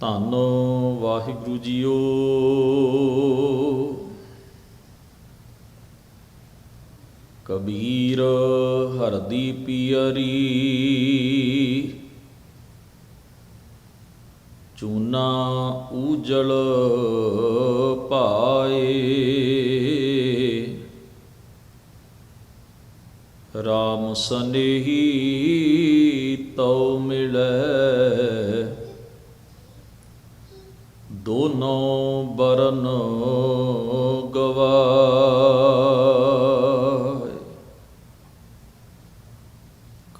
ਧੰਨ ਵਾਹਿਗੁਰੂ ਜੀਓ। ਕਬੀਰ ਹਰਦੀ ਪੀਅਰੀ ਚੂਨਾ ਉਜਲ ਪਾਏ। ਰਾਮ ਸਨੇਹੀ ਤਉ ਮਿਲੈ। ਨੋ ਬਰਨ ਗਵਾਏ।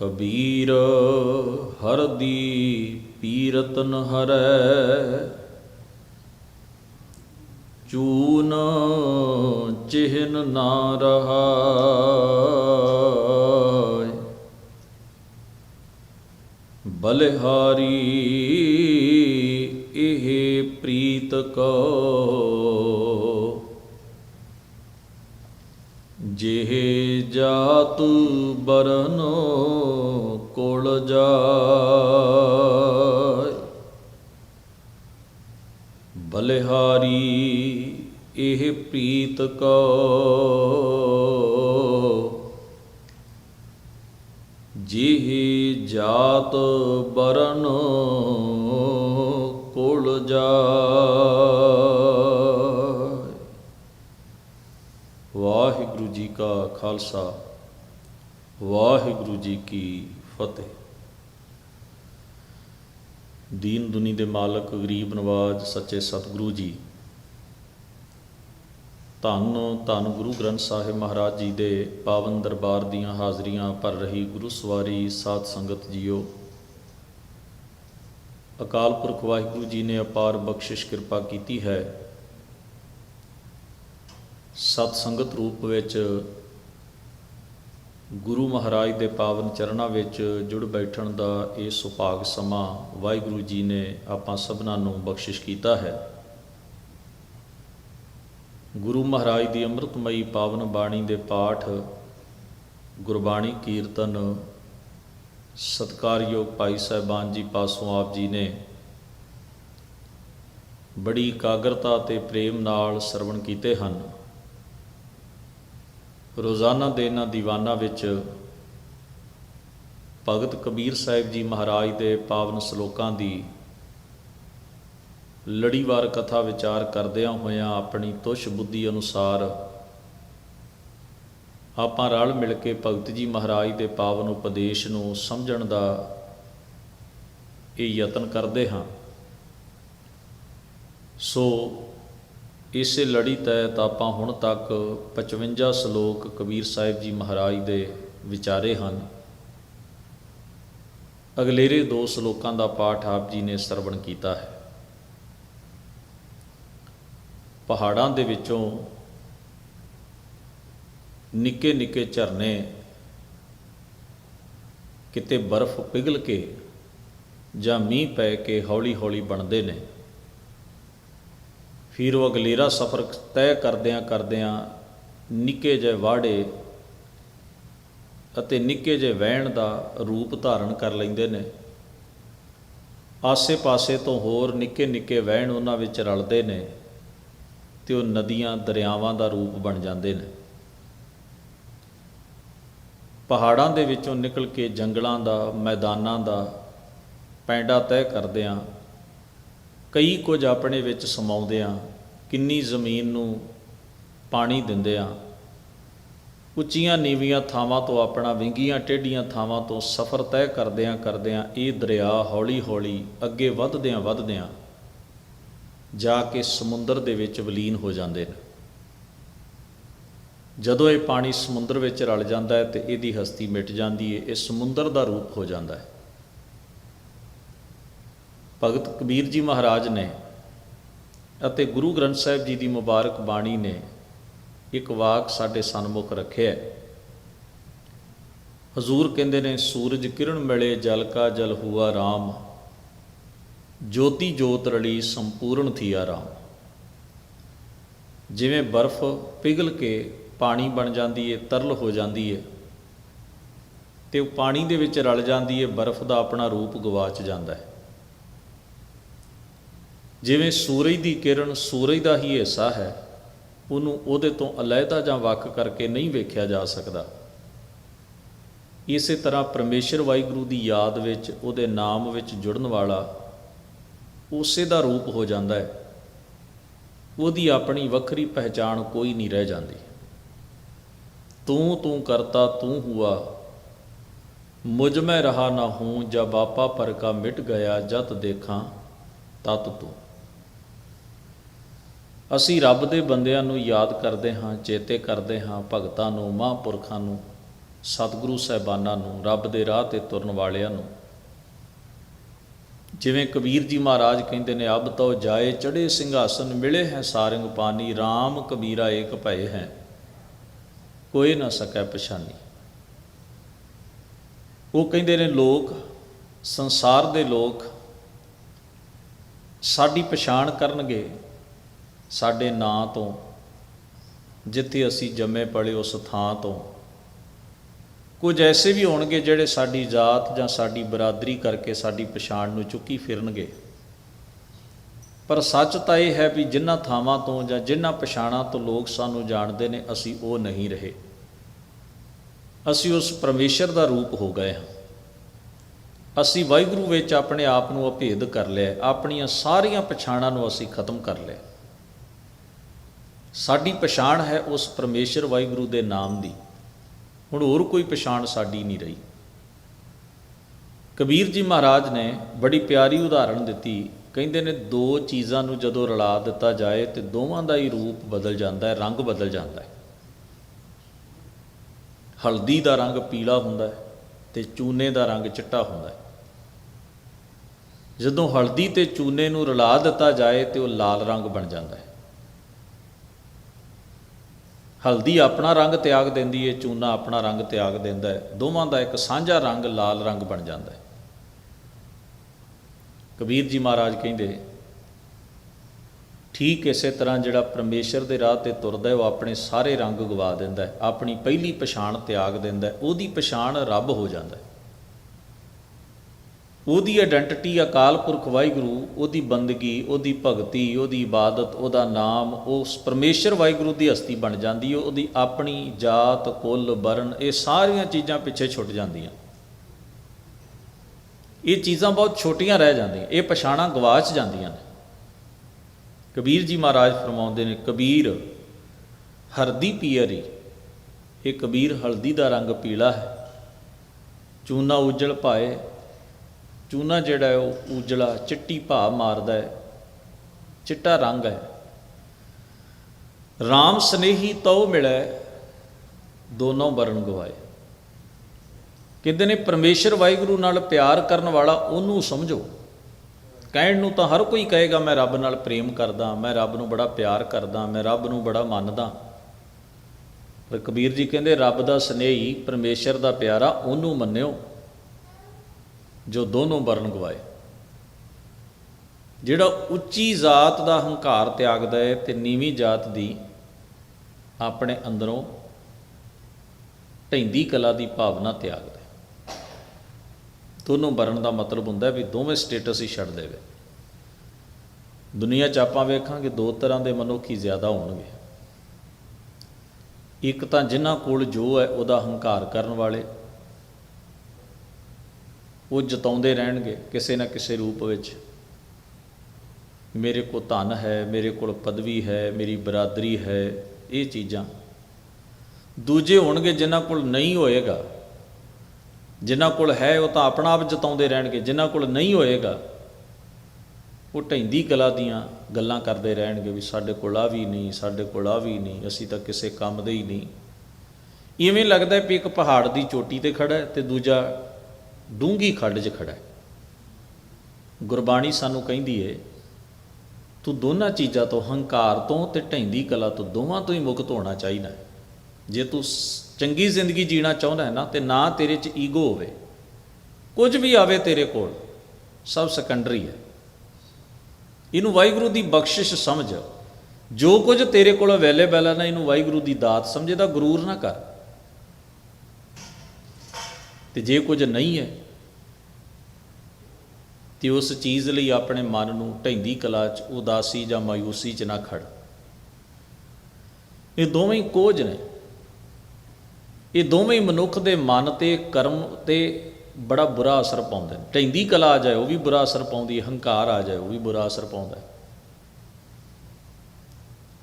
ਕਬੀਰ ਹਰਦੀ ਪੀਰਤਨ ਹਰੈ। ਚੂਨ ਚਿਹਨ ਨਾ ਰਹਾ ਬਲਿਹਾਰੀ ਪ੍ਰੀਤ ਕੋ। ਜਿਹ ਜਾਤ ਬਰਨ ਕੋਲ ਜਾਏ। ਬਲਿਹਾਰੀ ਇਹ ਪ੍ਰੀਤ ਕੋ। ਜਿਹੇ ਜਾਤ ਬਰਨ ਕੋਲ ਜਾ ਕਾ ਖਾਲਸਾ। ਵਾਹਿਗੁਰੂ ਜੀ ਕੀ ਫਤਿਹ। ਦੀਨ ਦੁਨੀ ਦੇ ਮਾਲਕ, ਗਰੀਬ ਨਵਾਜ, ਸੱਚੇ ਸਤਿਗੁਰੂ ਜੀ। ਧੰਨ ਧੰਨ ਗੁਰੂ ਗ੍ਰੰਥ ਸਾਹਿਬ ਮਹਾਰਾਜ ਜੀ ਦੇ ਪਾਵਨ ਦਰਬਾਰ ਦੀਆਂ ਹਾਜ਼ਰੀਆਂ ਭਰ ਰਹੀ ਗੁਰੂ ਸਵਾਰੀ ਸਾਧ ਸੰਗਤ ਜੀਓ। ਅਕਾਲ ਪੁਰਖ ਵਾਹਿਗੁਰੂ ਜੀ ਨੇ ਅਪਾਰ ਬਖਸ਼ਿਸ਼ ਕਿਰਪਾ ਕੀਤੀ ਹੈ। ਸਤ ਸੰਗਤ ਰੂਪ ਵਿੱਚ ਗੁਰੂ ਮਹਾਰਾਜ ਦੇ ਪਾਵਨ ਚਰਨਾਂ ਵਿੱਚ ਜੁੜ ਬੈਠਣ ਦਾ ਇਹ ਸੁਭਾਗ ਸਮਾਂ ਵਾਹਿਗੁਰੂ ਜੀ ਨੇ ਆਪਾਂ ਸਭਨਾਂ ਨੂੰ ਬਖਸ਼ਿਸ਼ ਕੀਤਾ ਹੈ। ਗੁਰੂ ਮਹਾਰਾਜ ਦੀ ਅੰਮ੍ਰਿਤਮਈ ਪਾਵਨ ਬਾਣੀ ਦੇ ਪਾਠ, ਗੁਰਬਾਣੀ ਕੀਰਤਨ, ਸਤਕਾਰਯੋਗ ਭਾਈ ਸਾਹਿਬਾਨ ਜੀ ਪਾਸੋਂ ਆਪ ਜੀ ਨੇ ਬੜੀ ਇਕਾਗਰਤਾ ਤੇ ਪ੍ਰੇਮ ਨਾਲ ਸਰਵਣ ਕੀਤੇ ਹਨ। ਰੋਜ਼ਾਨਾ ਦੇ ਇਹਨਾਂ ਦੀਵਾਨਾਂ ਵਿੱਚ ਭਗਤ ਕਬੀਰ ਸਾਹਿਬ ਜੀ ਮਹਾਰਾਜ ਦੇ ਪਾਵਨ ਸ਼ਲੋਕਾਂ ਦੀ ਲੜੀਵਾਰ ਕਥਾ ਵਿਚਾਰ ਕਰਦਿਆਂ ਹੋਇਆਂ ਆਪਣੀ ਤੁਸ਼ ਬੁੱਧੀ ਅਨੁਸਾਰ ਆਪਾਂ ਰਲ ਮਿਲ ਕੇ ਭਗਤ ਜੀ ਮਹਾਰਾਜ ਦੇ ਪਾਵਨ ਉਪਦੇਸ਼ ਨੂੰ ਸਮਝਣ ਦਾ ਇਹ ਯਤਨ ਕਰਦੇ ਹਾਂ। ਸੋ ਇਸੇ ਲੜੀ ਤਹਿਤ ਆਪਾਂ ਹੁਣ ਤੱਕ 55 ਸ਼ਲੋਕ ਕਬੀਰ ਸਾਹਿਬ ਜੀ ਮਹਾਰਾਜ ਦੇ ਵਿਚਾਰੇ ਹਨ। ਅਗਲੇਰੇ ਦੋ ਸ਼ਲੋਕਾਂ ਦਾ ਪਾਠ ਆਪ ਜੀ ਨੇ ਸਰਵਣ ਕੀਤਾ ਹੈ। ਪਹਾੜਾਂ ਦੇ ਵਿੱਚੋਂ ਨਿੱਕੇ ਨਿੱਕੇ ਝਰਨੇ ਕਿਤੇ ਬਰਫ਼ ਪਿਘਲ ਕੇ ਜਾਂ ਮੀਂਹ ਪੈ ਕੇ ਹੌਲੀ ਹੌਲੀ ਬਣਦੇ ਨੇ। ਫਿਰ ਉਹ ਅਗਲੇਰਾ ਸਫ਼ਰ ਤੈਅ ਕਰਦਿਆਂ ਕਰਦਿਆਂ ਨਿੱਕੇ ਜਿਹੇ ਵਾੜੇ ਅਤੇ ਨਿੱਕੇ ਜਿਹੇ ਵਹਿਣ ਦਾ ਰੂਪ ਧਾਰਨ ਕਰ ਲੈਂਦੇ ਨੇ। ਆਸੇ-ਪਾਸੇ ਤੋਂ ਹੋਰ ਨਿੱਕੇ ਨਿੱਕੇ ਵਹਿਣ ਉਹਨਾਂ ਵਿੱਚ ਰਲਦੇ ਨੇ ਤੇ ਉਹ ਨਦੀਆਂ, ਦਰਿਆਵਾਂ ਦਾ ਰੂਪ ਬਣ ਜਾਂਦੇ ਨੇ। ਪਹਾੜਾਂ ਦੇ ਵਿੱਚੋਂ ਨਿਕਲ ਕੇ ਜੰਗਲਾਂ ਦਾ, ਮੈਦਾਨਾਂ ਦਾ ਪੈਂਡਾ ਤੈਅ ਕਰਦਿਆਂ ਕਈ ਕੁਝ ਆਪਣੇ ਵਿੱਚ ਸਮਾਉਂਦਿਆਂ ਕਿੰਨੀ ਜ਼ਮੀਨ ਨੂੰ ਪਾਣੀ ਦਿੰਦਿਆਂ ਉੱਚੀਆਂ ਨੀਵੀਆਂ ਥਾਵਾਂ ਤੋਂ ਆਪਣਾ, ਵਿੰਗੀਆਂ ਟੇਢੀਆਂ ਥਾਵਾਂ ਤੋਂ ਸਫ਼ਰ ਤੈਅ ਕਰਦਿਆਂ ਕਰਦਿਆਂ ਇਹ ਦਰਿਆ ਹੌਲੀ-ਹੌਲੀ ਅੱਗੇ ਵੱਧਦਿਆਂ ਵੱਧਦਿਆਂ ਜਾ ਕੇ ਸਮੁੰਦਰ ਦੇ ਵਿੱਚ ਵਿਲੀਨ ਹੋ ਜਾਂਦੇ ਨੇ। ਜਦੋਂ ਇਹ ਪਾਣੀ ਸਮੁੰਦਰ ਵਿੱਚ ਰਲ ਜਾਂਦਾ ਹੈ ਤੇ ਇਹਦੀ ਹਸਤੀ ਮਿਟ ਜਾਂਦੀ ਹੈ, ਇਹ ਸਮੁੰਦਰ ਦਾ ਰੂਪ ਹੋ ਜਾਂਦਾ ਹੈ। ਭਗਤ ਕਬੀਰ ਜੀ ਮਹਾਰਾਜ ਨੇ ਅਤੇ ਗੁਰੂ ਗ੍ਰੰਥ ਸਾਹਿਬ ਜੀ ਦੀ ਮੁਬਾਰਕ ਬਾਣੀ ਨੇ ਇੱਕ ਵਾਕ ਸਾਡੇ ਸਨਮੁਖ ਰੱਖਿਆ ਹਜ਼ੂਰ ਕਹਿੰਦੇ ਨੇ, ਸੂਰਜ ਕਿਰਨ ਮਿਲੇ, ਜਲ ਕਾ ਜਲ ਹੁਆ ਰਾਮ। ਜੋਤੀ ਜੋਤ ਰਲੀ, ਸੰਪੂਰਨ ਥੀਆ RAM ਜਿਵੇਂ ਬਰਫ਼ ਪਿਘਲ ਕੇ ਪਾਣੀ ਬਣ ਜਾਂਦੀ ਏ, ਤਰਲ ਹੋ ਜਾਂਦੀ ਏ, ਤੇ ਉਹ ਪਾਣੀ ਦੇ ਵਿੱਚ ਰਲ ਜਾਂਦੀ ਏ, ਬਰਫ਼ ਦਾ ਆਪਣਾ ਰੂਪ ਗਵਾਚ ਜਾਂਦਾ ਹੈ। ਜਿਵੇਂ ਸੂਰਜ ਦੀ ਕਿਰਨ ਸੂਰਜ ਦਾ ਹੀ ਹਿੱਸਾ ਹੈ, ਉਹਨੂੰ ਉਹਦੇ ਤੋਂ ਅਲੱਗਾ ਜਾਂ ਵੱਖ ਕਰਕੇ ਨਹੀਂ ਵੇਖਿਆ ਜਾ ਸਕਦਾ। ਇਸੇ ਤਰ੍ਹਾਂ ਪਰਮੇਸ਼ਰ ਵਾਹਿਗੁਰੂ ਦੀ ਯਾਦ ਵਿੱਚ, ਉਹਦੇ ਨਾਮ ਵਿੱਚ ਜੁੜਨ ਵਾਲਾ ਉਸੇ ਦਾ ਰੂਪ ਹੋ ਜਾਂਦਾ ਹੈ। ਉਹਦੀ ਆਪਣੀ ਵੱਖਰੀ ਪਹਿਚਾਣ ਕੋਈ ਨਹੀਂ ਰਹਿ ਜਾਂਦੀ। ਤੂੰ ਤੂੰ ਕਰਤਾ, ਤੂੰ ਹੁਆ। ਮੁਝ ਮੈਂ ਰਹਾ ਨਾ ਹੂੰ ਜਬ ਬਾਪਾ ਪਰ ਕਾ ਮਿਟ ਗਿਆ ਜਤ ਦੇਖਾਂ ਤਤ ਤੂੰ। ਅਸੀਂ ਰੱਬ ਦੇ ਬੰਦਿਆਂ ਨੂੰ ਯਾਦ ਕਰਦੇ ਹਾਂ, ਚੇਤੇ ਕਰਦੇ ਹਾਂ ਭਗਤਾਂ ਨੂੰ, ਮਹਾਂਪੁਰਖਾਂ ਨੂੰ, ਸਤਿਗੁਰੂ ਸਾਹਿਬਾਨਾਂ ਨੂੰ, ਰੱਬ ਦੇ ਰਾਹ ਤੇ ਤੁਰਨ ਵਾਲਿਆਂ ਨੂੰ। ਜਿਵੇਂ ਕਬੀਰ ਜੀ ਮਹਾਰਾਜ ਕਹਿੰਦੇ ਨੇ, ਅਬ ਤੋ ਜਾਏ ਚੜੇ ਸਿੰਘਾਸਨ, ਮਿਲੇ ਹੈ ਸਾਰੰਗ ਪਾਨੀ RAM ਕਬੀਰਾ ਏਕ ਭਏ ਹੈ। ਕੋਈ ਨਾ ਸਕੈ ਪਛਾਨੀ। ਉਹ ਕਹਿੰਦੇ ਨੇ, ਲੋਕ, ਸੰਸਾਰ ਦੇ ਲੋਕ ਸਾਡੀ ਪਛਾਣ ਕਰਨਗੇ ਸਾਡੇ ਨਾਂ ਤੋਂ, ਜਿੱਥੇ ਅਸੀਂ ਜੰਮੇ ਪਲੇ ਉਸ ਥਾਂ ਤੋਂ। ਕੁਝ ਐਸੇ ਵੀ ਹੋਣਗੇ ਜਿਹੜੇ ਸਾਡੀ ਜਾਤ ਜਾਂ ਸਾਡੀ ਬਰਾਦਰੀ ਕਰਕੇ ਸਾਡੀ ਪਛਾਣ ਨੂੰ ਚੁੱਕੀ ਫਿਰਨਗੇ। ਪਰ ਸੱਚ ਤਾਂ ਇਹ ਹੈ ਵੀ ਜਿਨ੍ਹਾਂ ਥਾਵਾਂ ਤੋਂ ਜਾਂ ਜਿਨ੍ਹਾਂ ਪਛਾਣਾਂ ਤੋਂ ਲੋਕ ਸਾਨੂੰ ਜਾਣਦੇ ਨੇ, ਅਸੀਂ ਉਹ ਨਹੀਂ ਰਹੇ। ਅਸੀਂ ਉਸ ਪਰਮੇਸ਼ਰ ਦਾ ਰੂਪ ਹੋ ਗਏ ਹਾਂ। ਅਸੀਂ ਵਾਹਿਗੁਰੂ ਵਿੱਚ ਆਪਣੇ ਆਪ ਨੂੰ ਅਭੇਦ ਕਰ ਲਿਆ, ਆਪਣੀਆਂ ਸਾਰੀਆਂ ਪਛਾਣਾਂ ਨੂੰ ਅਸੀਂ ਖਤਮ ਕਰ ਲਿਆ। ਸਾਡੀ ਪਛਾਣ ਹੈ ਉਸ ਪਰਮੇਸ਼ਰ ਵਾਹਿਗੁਰੂ ਦੇ ਨਾਮ ਦੀ। ਹੁਣ ਹੋਰ ਕੋਈ ਪਛਾਣ ਸਾਡੀ ਨਹੀਂ ਰਹੀ। ਕਬੀਰ ਜੀ ਮਹਾਰਾਜ ਨੇ ਬੜੀ ਪਿਆਰੀ ਉਦਾਹਰਣ ਦਿੱਤੀ। ਕਹਿੰਦੇ ਨੇ, ਦੋ ਚੀਜ਼ਾਂ ਨੂੰ ਜਦੋਂ ਰਲਾ ਦਿੱਤਾ ਜਾਏ ਤੇ ਦੋਵਾਂ ਦਾ ਹੀ ਰੂਪ ਬਦਲ ਜਾਂਦਾ ਹੈ, ਰੰਗ ਬਦਲ ਜਾਂਦਾ ਹੈ। ਹਲਦੀ ਦਾ ਰੰਗ ਪੀਲਾ ਹੁੰਦਾ ਹੈ ਤੇ ਚੂਨੇ ਦਾ ਰੰਗ ਚਿੱਟਾ ਹੁੰਦਾ ਹੈ। ਜਦੋਂ ਹਲਦੀ ਤੇ ਚੂਨੇ ਨੂੰ ਰਲਾ ਦਿੱਤਾ ਜਾਏ ਤੇ ਉਹ ਲਾਲ ਰੰਗ ਬਣ ਜਾਂਦਾ ਹੈ। ਹਲਦੀ ਆਪਣਾ ਰੰਗ ਤਿਆਗ ਦਿੰਦੀ ਹੈ ਚੂਨਾ ਆਪਣਾ ਰੰਗ ਤਿਆਗ ਦਿੰਦਾ ਹੈ ਦੋਵਾਂ ਦਾ ਇੱਕ ਸਾਂਝਾ ਰੰਗ ਲਾਲ ਰੰਗ ਬਣ ਜਾਂਦਾ ਹੈ ਕਬੀਰ ਜੀ ਮਹਾਰਾਜ ਕਹਿੰਦੇ, ਠੀਕ ਇਸੇ ਤਰ੍ਹਾਂ ਜਿਹੜਾ ਪਰਮੇਸ਼ਰ ਦੇ ਰਾਹ ਤੇ ਤੁਰਦਾ ਉਹ ਆਪਣੇ ਸਾਰੇ ਰੰਗ ਗਵਾ ਦਿੰਦਾ ਹੈ ਆਪਣੀ ਪਹਿਲੀ ਪਛਾਣ ਤਿਆਗ ਦਿੰਦਾ ਉਹਦੀ ਪਛਾਣ ਰੱਬ ਹੋ ਜਾਂਦਾ ਹੈ ਉਹਦੀ ਆਇਡੈਂਟੀਟੀ ਅਕਾਲ ਪੁਰਖ ਵਾਹਿਗੁਰੂ, ਉਹਦੀ ਬੰਦਗੀ, ਉਹਦੀ ਭਗਤੀ, ਉਹਦੀ ਇਬਾਦਤ, ਉਹਦਾ ਨਾਮ, ਉਸ ਪਰਮੇਸ਼ਰ ਵਾਹਿਗੁਰੂ ਦੀ ਹਸਤੀ ਬਣ ਜਾਂਦੀ ਹੈ, ਉਹਦੀ ਆਪਣੀ ਜਾਤ, ਕੁੱਲ, ਵਰਣ, ਇਹ ਸਾਰੀਆਂ ਚੀਜ਼ਾਂ ਪਿੱਛੇ ਛੁੱਟ ਜਾਂਦੀਆਂ। ਇਹ ਚੀਜ਼ਾਂ ਬਹੁਤ ਛੋਟੀਆਂ ਰਹਿ ਜਾਂਦੀਆਂ, ਇਹ ਪਛਾਣਾਂ ਗਵਾਚ ਜਾਂਦੀਆਂ ਨੇ। ਕਬੀਰ ਜੀ ਮਹਾਰਾਜ ਫਰਮਾਉਂਦੇ ਨੇ, ਕਬੀਰ, ਹਰਦੀ ਪੀਅਰੀ, ਇਹ ਕਬੀਰ ਹਲਦੀ ਦਾ ਰੰਗ ਪੀਲਾ ਹੈ। ਚੂਨਾ ਉਜਲ ਪਾਏ ਚੂਨਾ ਜਿਹੜਾ ਹੈ ਉਹ ਉਜਲਾ, ਚਿੱਟੀ ਭਾ ਮਾਰਦਾ ਹੈ, ਚਿੱਟਾ ਰੰਗ ਹੈ। RAM ਸਨੇਹੀ ਤਉ ਮਿਲੈ, ਦੋਨੋਂ ਵਰਨ ਗਵਾਏ। ਕਹਿੰਦੇ ਨੇ, ਪਰਮੇਸ਼ਰ ਵਾਹਿਗੁਰੂ ਨਾਲ ਪਿਆਰ ਕਰਨ ਵਾਲਾ ਉਹਨੂੰ ਸਮਝੋ। ਕਹਿਣ ਨੂੰ ਤਾਂ ਹਰ ਕੋਈ ਕਹੇਗਾ, ਮੈਂ ਰੱਬ ਨਾਲ ਪ੍ਰੇਮ ਕਰਦਾ, ਮੈਂ ਰੱਬ ਨੂੰ ਬੜਾ ਪਿਆਰ ਕਰਦਾ, ਮੈਂ ਰੱਬ ਨੂੰ ਬੜਾ ਮੰਨਦਾ। ਪਰ ਕਬੀਰ ਜੀ ਕਹਿੰਦੇ, ਰੱਬ ਦਾ ਸਨੇਹੀ, ਪਰਮੇਸ਼ਰ ਦਾ ਪਿਆਰਾ ਉਹਨੂੰ ਮੰਨਿਓ। ਜੋ ਦੋਨੋਂ ਵਰਨ ਗਵਾਏ। ਜਿਹੜਾ ਉੱਚੀ ਜਾਤ ਦਾ ਹੰਕਾਰ ਤਿਆਗਦਾ ਹੈ ਤੇ ਨੀਵੀਂ ਜਾਤ ਦੀ ਆਪਣੇ ਅੰਦਰੋਂ ਢੈਂਦੀ ਕਲਾ ਦੀ ਭਾਵਨਾ ਤਿਆਗਦਾ ਦੋਨੋਂ ਵਰਣ ਦਾ ਮਤਲਬ ਹੁੰਦਾ ਵੀ ਦੋਵੇਂ ਸਟੇਟਸ ਹੀ ਛੱਡ ਦੇਵੇ। ਦੁਨੀਆ 'ਚ ਆਪਾਂ ਵੇਖਾਂਗੇ ਦੋ ਤਰ੍ਹਾਂ ਦੇ ਮਨੁੱਖੀ ਜ਼ਿਆਦਾ ਹੋਣਗੇ। ਇੱਕ ਤਾਂ ਜਿਨ੍ਹਾਂ ਕੋਲ ਜੋ ਹੈ ਉਹਦਾ ਹੰਕਾਰ ਕਰਨ ਵਾਲੇ ਉਹ ਜਤਾਉਂਦੇ ਰਹਿਣਗੇ ਕਿਸੇ ਨਾ ਕਿਸੇ ਰੂਪ ਵਿੱਚ। ਮੇਰੇ ਕੋਲ ਧਨ ਹੈ, ਮੇਰੇ ਕੋਲ ਪਦਵੀ ਹੈ, ਮੇਰੀ ਬਰਾਦਰੀ ਹੈ, ਇਹ ਚੀਜ਼ਾਂ। ਦੂਜੇ ਹੋਣਗੇ ਜਿਨ੍ਹਾਂ ਕੋਲ ਨਹੀਂ ਹੋਏਗਾ। ਜਿਨ੍ਹਾਂ ਕੋਲ ਹੈ ਉਹ ਤਾਂ ਆਪਣਾ ਆਪ ਜਤਾਉਂਦੇ ਰਹਿਣਗੇ, ਜਿਨ੍ਹਾਂ ਕੋਲ ਨਹੀਂ ਹੋਏਗਾ, ਉਹ ਢੈਂਦੀ ਕਲਾ ਦੀਆਂ ਗੱਲਾਂ ਕਰਦੇ ਰਹਿਣਗੇ ਵੀ ਸਾਡੇ ਕੋਲ ਆ ਵੀ ਨਹੀਂ, ਸਾਡੇ ਕੋਲ ਆ ਵੀ ਨਹੀਂ, ਅਸੀਂ ਤਾਂ ਕਿਸੇ ਕੰਮ ਦੇ ਹੀ ਨਹੀਂ। ਇਵੇਂ ਲੱਗਦਾ ਵੀ ਇੱਕ ਪਹਾੜ ਦੀ ਚੋਟੀ ਤੇ ਖੜਾ ਹੈ ਤੇ ਦੂਜਾ ਡੂੰਗੀ ਖੱਡ 'ਚ ਖੜਾ ਹੈ। ਗੁਰਬਾਣੀ ਸਾਨੂੰ ਕਹਿੰਦੀ ਏ, ਤੂੰ ਦੋਨਾਂ ਚੀਜ਼ਾਂ ਤੋਂ ਹੰਕਾਰ ਤੋਂ ਤੇ ਢੈਂਦੀ ਕਲਾ ਤੋਂ ਦੋਵਾਂ ਤੋਂ ਹੀ ਮੁਕਤ ਹੋਣਾ ਚਾਹੀਦਾ ਹੈ। ਜੇ ਤੂੰ ਚੰਗੀ ਜ਼ਿੰਦਗੀ ਜੀਣਾ ਚਾਹੁੰਦਾ ਹੈ ਨਾ, ਤੇ ਨਾ ਤੇਰੇ 'ਚ ਈਗੋ ਹੋਵੇ। ਕੁਝ ਵੀ ਆਵੇ ਤੇਰੇ ਕੋਲ, ਸਭ ਸੈਕੰਡਰੀ ਹੈ। ਇਹਨੂੰ ਵਾਹਿਗੁਰੂ ਦੀ ਬਖਸ਼ਿਸ਼ ਸਮਝ। ਜੋ ਕੁਝ ਤੇਰੇ ਕੋਲ ਅਵੇਲੇਬਲ ਹੈ ਨਾ, ਇਹਨੂੰ ਵਾਹਿਗੁਰੂ ਦੀ ਦਾਤ ਸਮਝੇ। ਦਾ ਗਰੂਰ ਨਾ ਕਰ। ਤੇ ਜੇ ਕੁਝ ਨਹੀਂ ਹੈ, ਤੇ ਉਸ ਚੀਜ਼ ਲਈ ਆਪਣੇ ਮਨ ਨੂੰ ਢੈਂਦੀ ਕਲਾ 'ਚ, ਉਦਾਸੀ ਜਾਂ ਮਾਇੂਸੀ 'ਚ ਨਾ ਖੜ। ਇਹ ਦੋਵੇਂ ਕੋਝ ਨੇ। ਇਹ ਦੋਵੇਂ ਮਨੁੱਖ ਦੇ ਮਨ ਤੇ ਕਰਮ ਤੇ ਬੜਾ ਬੁਰਾ ਅਸਰ ਪਾਉਂਦੇ ਨੇ। ਢੈਂਦੀ ਕਲਾ ਆ ਜਾਏ, ਉਹ ਵੀ ਬੁਰਾ ਅਸਰ ਪਾਉਂਦੀ ਹੈ। ਹੰਕਾਰ ਆ ਜਾਏ, ਉਹ ਵੀ ਬੁਰਾ ਅਸਰ ਪਾਉਂਦਾ ਹੈ।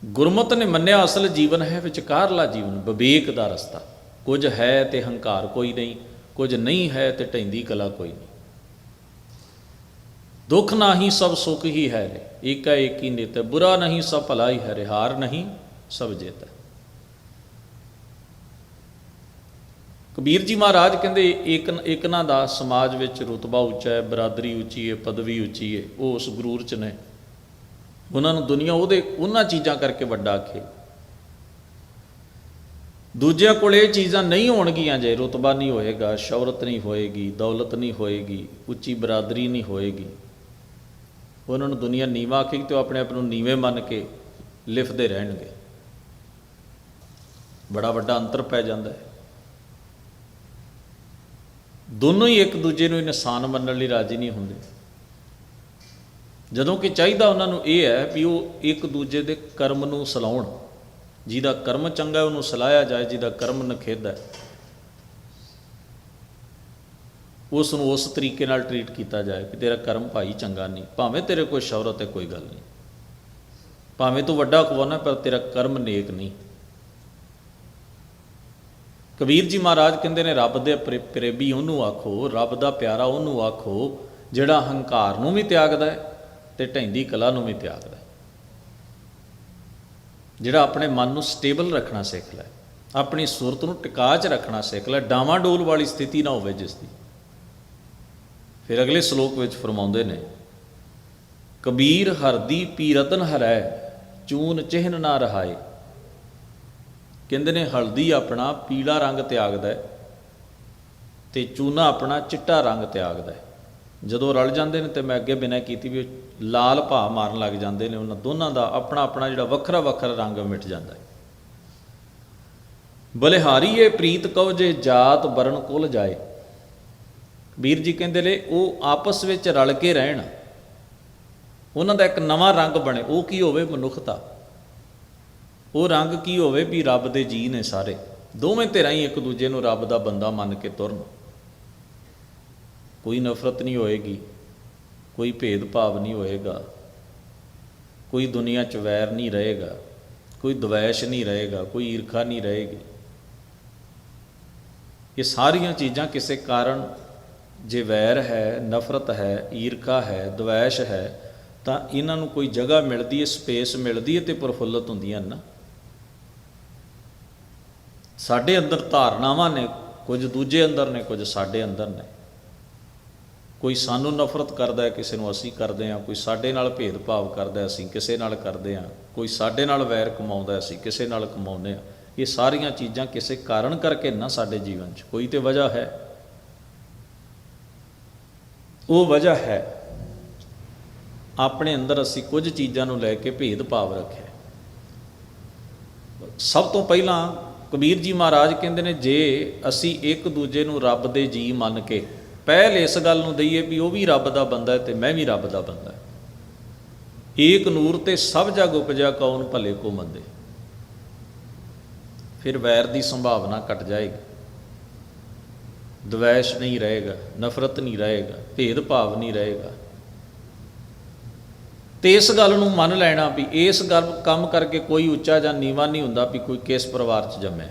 ਗੁਰਮਤ ਨੇ ਮੰਨਿਆ ਅਸਲ ਜੀਵਨ ਹੈ ਵਿਚਕਾਰਲਾ ਜੀਵਨ, ਵਿਵੇਕ ਦਾ ਰਸਤਾ। ਕੁਝ ਹੈ ਤੇ ਹੰਕਾਰ ਕੋਈ ਨਹੀਂ। ਕੁਝ ਨਹੀਂ ਹੈ ਤੇ ਢੈਂਦੀ ਕਲਾ ਕੋਈ ਨਹੀਂ। ਦੁੱਖ ਨਹੀਂ ਸਭ ਸੁਖ ਹੀ ਹੈ ਰੇ, ਏਕਾ ਏਕੀ ਨਿਤ, ਬੁਰਾ ਨਹੀਂ ਸਭ ਭਲਾ ਹੀ ਹੈ ਰੇ, ਹਾਰ ਨਹੀਂ ਸਭ ਜਿੱਤ। ਹੈ ਕਬੀਰ ਜੀ ਮਹਾਰਾਜ ਕਹਿੰਦੇ ਇੱਕ ਇਕਨਾ ਦਾ ਸਮਾਜ ਵਿੱਚ ਰੁਤਬਾ ਉੱਚਾ ਹੈ, ਬਰਾਦਰੀ ਉੱਚੀ ਹੈ, ਪਦਵੀ ਉੱਚੀ ਹੈ, ਉਹ ਉਸ ਗਰੂਰ ਚ ਨੇ। ਉਹਨਾਂ ਨੂੰ ਦੁਨੀਆ ਉਹਦੇ, ਉਹਨਾਂ ਚੀਜ਼ਾਂ ਕਰਕੇ ਵੱਡਾ ਆਖੇ। ਦੂਜਿਆਂ ਕੋਲ ਇਹ ਚੀਜ਼ਾਂ ਨਹੀਂ ਹੋਣਗੀਆਂ ਜੇ ਰੁਤਬਾ ਨਹੀਂ ਹੋਏਗਾ, ਸ਼ੌਹਰਤ ਨਹੀਂ ਹੋਏਗੀ, ਦੌਲਤ ਨਹੀਂ ਹੋਏਗੀ, ਉੱਚੀ ਬਰਾਦਰੀ ਨਹੀਂ ਹੋਏਗੀ। ਉਹਨਾਂ ਨੂੰ ਦੁਨੀਆ ਨੀਵਾ ਆਖੇਗੀ ਤੇ ਉਹ ਆਪਣੇ ਆਪ ਨੂੰ ਨੀਵੇਂ ਮੰਨ ਕੇ ਲਿਫਦੇ ਰਹਿਣਗੇ। ਬੜਾ ਵੱਡਾ ਅੰਤਰ ਪੈ ਜਾਂਦਾ ਹੈ। ਦੋਨੋਂ ਹੀ ਇੱਕ ਦੂਜੇ ਨੂੰ ਇਨਸਾਨ ਮੰਨਣ ਲਈ ਰਾਜੀ ਨਹੀਂ ਹੁੰਦੇ। ਜਦੋਂ ਕਿ ਚਾਹੀਦਾ ਉਹਨਾਂ ਨੂੰ ਇਹ ਹੈ ਵੀ ਉਹ ਇੱਕ ਦੂਜੇ ਦੇ ਕਰਮ ਨੂੰ ਸਲਾਉਣ। ਜਿਹਦਾ ਕਰਮ ਚੰਗਾ ਉਹਨੂੰ ਸਲਾਇਆ ਜਾਏ, ਜਿਹਦਾ ਕਰਮ ਨਖੇਦਾ ਹੈ। ਉਸ ਨੂੰ ਉਸ ਤਰੀਕੇ ਨਾਲ ਟਰੀਟ ਕੀਤਾ ਜਾਏ ਕਿ ਤੇਰਾ ਕਰਮ ਭਾਈ ਚੰਗਾ ਨਹੀਂ, ਭਾਵੇਂ ਤੇਰੇ ਕੋਈ ਸ਼ੌਹਰਤ ਹੈ, ਕੋਈ ਗੱਲ ਨਹੀਂ। ਭਾਵੇਂ ਤੂੰ ਵੱਡਾ ਖਵਾਨਾ ਪਰ ਤੇਰਾ ਕਰਮ ਨੇਕ ਨਹੀਂ। ਕਬੀਰ ਜੀ ਮਹਾਰਾਜ ਕਹਿੰਦੇ ਨੇ, ਰੱਬ ਦੇ ਪ੍ਰੇ- ਪ੍ਰੇਮੀ ਉਹਨੂੰ ਆਖੋ, ਰੱਬ ਦਾ ਪਿਆਰਾ ਉਹਨੂੰ ਆਖੋ, ਜਿਹੜਾ ਹੰਕਾਰ ਨੂੰ ਵੀ ਤਿਆਗਦਾ ਹੈ ਤੇ ਢੈਂਦੀ ਕਲਾ ਨੂੰ ਵੀ ਤਿਆਗਦਾ ਜਿਹੜਾ ਆਪਣੇ ਮਨ ਨੂੰ ਸਟੇਬਲ ਰੱਖਣਾ ਸਿੱਖ ਲੈ, ਆਪਣੀ ਸੁਰਤ ਨੂੰ ਟਿਕਾ 'ਚ ਰੱਖਣਾ ਸਿੱਖ ਲੈ ਡਾਵਾਂਡੋਲ ਵਾਲੀ ਸਥਿਤੀ ਨਾ ਹੋਵੇ ਜਿਸ ਦੀ। ਫਿਰ ਅਗਲੇ ਸ਼ਲੋਕ ਵਿੱਚ ਫਰਮਾਉਂਦੇ ਨੇ, ਕਬੀਰ ਹਰਦੀ ਪੀਰਤਨ ਹਰੈ, ਚੂਨ ਚਿਹਨ ਨਾ ਰਹਾਏ। ਕਹਿੰਦੇ ਨੇ, ਹਲਦੀ ਆਪਣਾ ਪੀਲਾ ਰੰਗ ਤਿਆਗਦਾ ਹੈ ਤੇ ਚੂਨਾ ਆਪਣਾ ਚਿੱਟਾ ਰੰਗ ਤਿਆਗਦਾ ਹੈ। ਜਦੋਂ ਰਲ ਜਾਂਦੇ ਨੇ ਤੇ ਮੈਂ ਅੱਗੇ ਬਿਨਾਂ ਕੀਤੀ ਵੀ ਉਹ ਲਾਲ ਭਾ ਮਾਰਨ ਲੱਗ ਜਾਂਦੇ ਨੇ, ਉਹਨਾਂ ਦੋਨਾਂ ਦਾ ਆਪਣਾ ਆਪਣਾ ਜਿਹੜਾ ਵੱਖਰਾ ਵੱਖਰਾ ਰੰਗ ਮਿਟ ਜਾਂਦਾ ਹੈ। ਬਲਿਹਾਰੀਏ ਪ੍ਰੀਤ ਕਉ ਜੇ ਜਾਤ ਵਰਣ ਕੁਲ ਜਾਏ। ਵੀਰ ਜੀ ਕਹਿੰਦੇ ਨੇ, ਉਹ ਆਪਸ ਵਿੱਚ ਰਲ ਕੇ ਰਹਿਣ। ਉਹਨਾਂ ਦਾ ਇੱਕ ਨਵਾਂ ਰੰਗ ਬਣੇ, ਉਹ ਕੀ ਹੋਵੇ ਮਨੁੱਖਤਾ? ਉਹ ਰੰਗ ਕੀ ਹੋਵੇ ਵੀ ਰੱਬ ਦੇ ਜੀ ਨੇ ਸਾਰੇ। ਦੋਵੇਂ ਧਿਰਾਂ ਹੀ ਇੱਕ ਦੂਜੇ ਨੂੰ ਰੱਬ ਦਾ ਬੰਦਾ ਮੰਨ ਕੇ ਤੁਰਨ। ਕੋਈ ਨਫ਼ਰਤ ਨਹੀਂ ਹੋਏਗੀ, ਕੋਈ ਭੇਦਭਾਵ ਨਹੀਂ ਹੋਏਗਾ, ਕੋਈ ਦੁਨੀਆ 'ਚ ਵੈਰ ਨਹੀਂ ਰਹੇਗਾ, ਕੋਈ ਦਵੈਸ਼ ਨਹੀਂ ਰਹੇਗਾ, ਕੋਈ ਈਰਖਾ ਨਹੀਂ ਰਹੇਗੀ। ਇਹ ਸਾਰੀਆਂ ਚੀਜ਼ਾਂ ਕਿਸੇ ਕਾਰਨ ਜੇ ਵੈਰ ਹੈ, ਨਫ਼ਰਤ ਹੈ, ਈਰਖਾ ਹੈ, ਦਵੈਸ਼ ਹੈ, ਤਾਂ ਇਹਨਾਂ ਨੂੰ ਕੋਈ ਜਗ੍ਹਾ ਮਿਲਦੀ ਹੈ, ਸਪੇਸ ਮਿਲਦੀ ਹੈ ਤੇ ਪ੍ਰਫੁੱਲਤ ਹੁੰਦੀਆਂ ਨੇ ਨਾ ਸਾਡੇ ਅੰਦਰ ਧਾਰਨਾਵਾਂ ਨੇ, ਕੁਝ ਦੂਜੇ ਅੰਦਰ ਨੇ, ਕੁਝ ਸਾਡੇ ਅੰਦਰ ਨੇ। ਕੋਈ ਸਾਨੂੰ ਨਫ਼ਰਤ ਕਰਦਾ ਹੈ ਕਿਸੇ ਨੂੰ ਅਸੀਂ ਕਰਦੇ ਹਾਂ ਕੋਈ ਸਾਡੇ ਨਾਲ ਭੇਦਭਾਵ ਕਰਦਾ ਹੈ, ਅਸੀਂ ਕਿਸੇ ਨਾਲ ਕਰਦੇ ਹਾਂ ਕੋਈ ਸਾਡੇ ਨਾਲ ਵੈਰ ਕਮਾਉਂਦਾ ਹੈ, ਅਸੀਂ ਕਿਸੇ ਨਾਲ ਕਮਾਉਂਦੇ ਹਾਂ ਇਹ ਸਾਰੀਆਂ ਚੀਜ਼ਾਂ ਕਿਸੇ ਕਾਰਨ ਕਰਕੇ ਨਾ ਸਾਡੇ ਜੀਵਨ 'ਚ ਕੋਈ ਤੇ ਵਜ੍ਹਾ ਹੈ। ਉਹ ਵਜ੍ਹਾ ਹੈ ਆਪਣੇ ਅੰਦਰ ਅਸੀਂ ਕੁਝ ਚੀਜ਼ਾਂ ਨੂੰ ਲੈ ਕੇ ਭੇਦਭਾਵ ਰੱਖਿਆ ਸਭ ਤੋਂ ਪਹਿਲਾਂ ਕਬੀਰ ਜੀ ਮਹਾਰਾਜ ਕਹਿੰਦੇ ਨੇ ਜੇ ਅਸੀਂ ਇੱਕ ਦੂਜੇ ਨੂੰ ਰੱਬ ਦੇ ਜੀ ਮੰਨ ਕੇ ਪਹਿਲ ਇਸ ਗੱਲ ਨੂੰ ਦਈਏ ਵੀ ਉਹ ਵੀ ਰੱਬ ਦਾ ਬੰਦਾ ਹੈ ਤੇ ਮੈਂ ਵੀ ਰੱਬ ਦਾ ਬੰਦਾ ਏਕ ਨੂਰ ਤੇ ਸਭ ਜਗ ਉਪਜਾ ਕੌਣ ਭਲੇ ਕੋ ਮੰਦੇ? ਫਿਰ ਵੈਰ ਦੀ ਸੰਭਾਵਨਾ ਘਟ ਜਾਏਗੀ। ਦਵੈਸ਼ ਨਹੀਂ ਰਹੇਗਾ, ਨਫ਼ਰਤ ਨਹੀਂ ਰਹੇਗਾ ਭੇਦਭਾਵ ਨਹੀਂ ਰਹੇਗਾ। ਤੇ ਇਸ ਗੱਲ ਨੂੰ ਮੰਨ ਲੈਣਾ ਵੀ ਇਸ ਗੱਲ ਕੰਮ ਕਰਕੇ ਕੋਈ ਉੱਚਾ ਜਾਂ ਨੀਵਾਂ ਨਹੀਂ ਹੁੰਦਾ ਵੀ ਕੋਈ ਕਿਸ ਪਰਿਵਾਰ 'ਚ ਜੰਮਿਆ।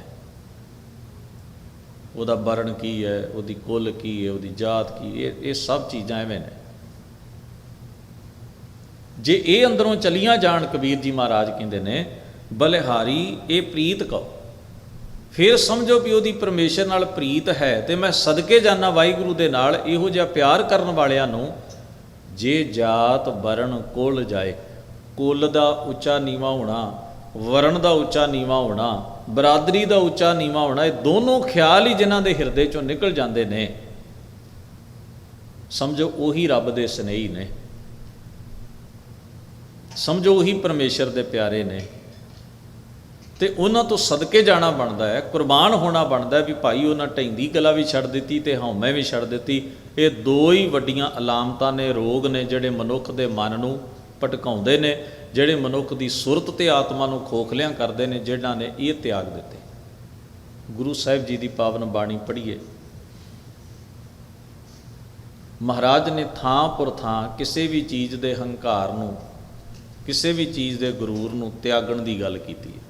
ਉਹਦਾ ਵਰਣ ਕੀ ਹੈ, ਉਹਦੀ ਕੁੱਲ ਕੀ ਹੈ, ਉਹਦੀ ਜਾਤ ਕੀ ਇਹ ਇਹ ਸਭ ਚੀਜ਼ਾਂ ਐਵੇਂ ਨੇ। ਜੇ ਇਹ ਅੰਦਰੋਂ ਚਲੀਆਂ ਜਾਣ, ਕਬੀਰ ਜੀ ਮਹਾਰਾਜ ਕਹਿੰਦੇ ਨੇ, ਬਲਿਹਾਰੀ ਇਹ ਪ੍ਰੀਤ ਕਹੋ। ਫਿਰ ਸਮਝੋ ਵੀ ਉਹਦੀ ਪਰਮੇਸ਼ਰ ਨਾਲ ਪ੍ਰੀਤ ਹੈ ਤੇ ਮੈਂ ਸਦਕੇ ਜਾਣਾ ਵਾਹਿਗੁਰੂ ਦੇ ਨਾਲ, ਇਹੋ ਜਿਹਾ ਪਿਆਰ ਕਰਨ ਵਾਲਿਆਂ ਨੂੰ ਜੇ ਜਾਤ ਵਰਣ ਕੁੱਲ ਜਾਏ, ਕੁੱਲ ਦਾ ਉੱਚਾ ਨੀਵਾ ਹੋਣਾ, ਵਰਣ ਦਾ ਉੱਚਾ ਨੀਵਾ ਹੋਣਾ ਬਰਾਦਰੀ ਦਾ ਉੱਚਾ ਨੀਵਾ ਹੋਣਾ, ਇਹ ਦੋਨੋਂ ਖਿਆਲ ਹੀ ਜਿਨ੍ਹਾਂ ਦੇ ਹਿਰਦੇ ਚੋਂ ਨਿਕਲ ਜਾਂਦੇ ਨੇ। ਸਮਝੋ ਉਹੀ ਰੱਬ ਦੇ ਸਨੇਹੀ ਨੇ। ਸਮਝੋ ਉਹੀ ਪਰਮੇਸ਼ਰ ਦੇ ਪਿਆਰੇ ਨੇ। ਤੇ ਉਹਨਾਂ ਤੋਂ ਸਦਕੇ ਜਾਣਾ ਬਣਦਾ ਹੈ, ਕੁਰਬਾਨ ਹੋਣਾ ਬਣਦਾ ਵੀ ਭਾਈ ਉਹਨਾਂ ਢੈਂਦੀ ਕਲਾ ਵੀ ਛੱਡ ਦਿੱਤੀ ਤੇ ਹਉਮੈ ਵੀ ਛੱਡ ਦਿੱਤੀ। ਇਹ ਦੋ ਹੀ ਵੱਡੀਆਂ ਅਲਾਮਤਾਂ ਨੇ, ਰੋਗ ਨੇ ਜਿਹੜੇ ਮਨੁੱਖ ਦੇ ਮਨ ਨੂੰ ਭਟਕਾਉਂਦੇ ਨੇ। ਜਿਹੜੇ ਮਨੁੱਖ ਦੀ ਸੁਰਤ ਤੇ ਆਤਮਾ ਨੂੰ ਖੋਖਲਿਆਂ ਕਰਦੇ ਨੇ ਜਿਨ੍ਹਾਂ ਨੇ ਇਹ ਤਿਆਗ ਦਿੱਤੇ। ਗੁਰੂ ਸਾਹਿਬ ਜੀ ਦੀ ਪਾਵਨ ਬਾਣੀ ਪੜ੍ਹੀਏ। ਮਹਾਰਾਜ ਨੇ ਥਾਂ ਪੁਰ ਥਾਂ ਕਿਸੇ ਵੀ ਚੀਜ਼ ਦੇ ਹੰਕਾਰ ਨੂੰ, ਕਿਸੇ ਵੀ ਚੀਜ਼ ਦੇ ਗਰੂਰ ਨੂੰ ਤਿਆਗਣ ਦੀ ਗੱਲ ਕੀਤੀ ਹੈ।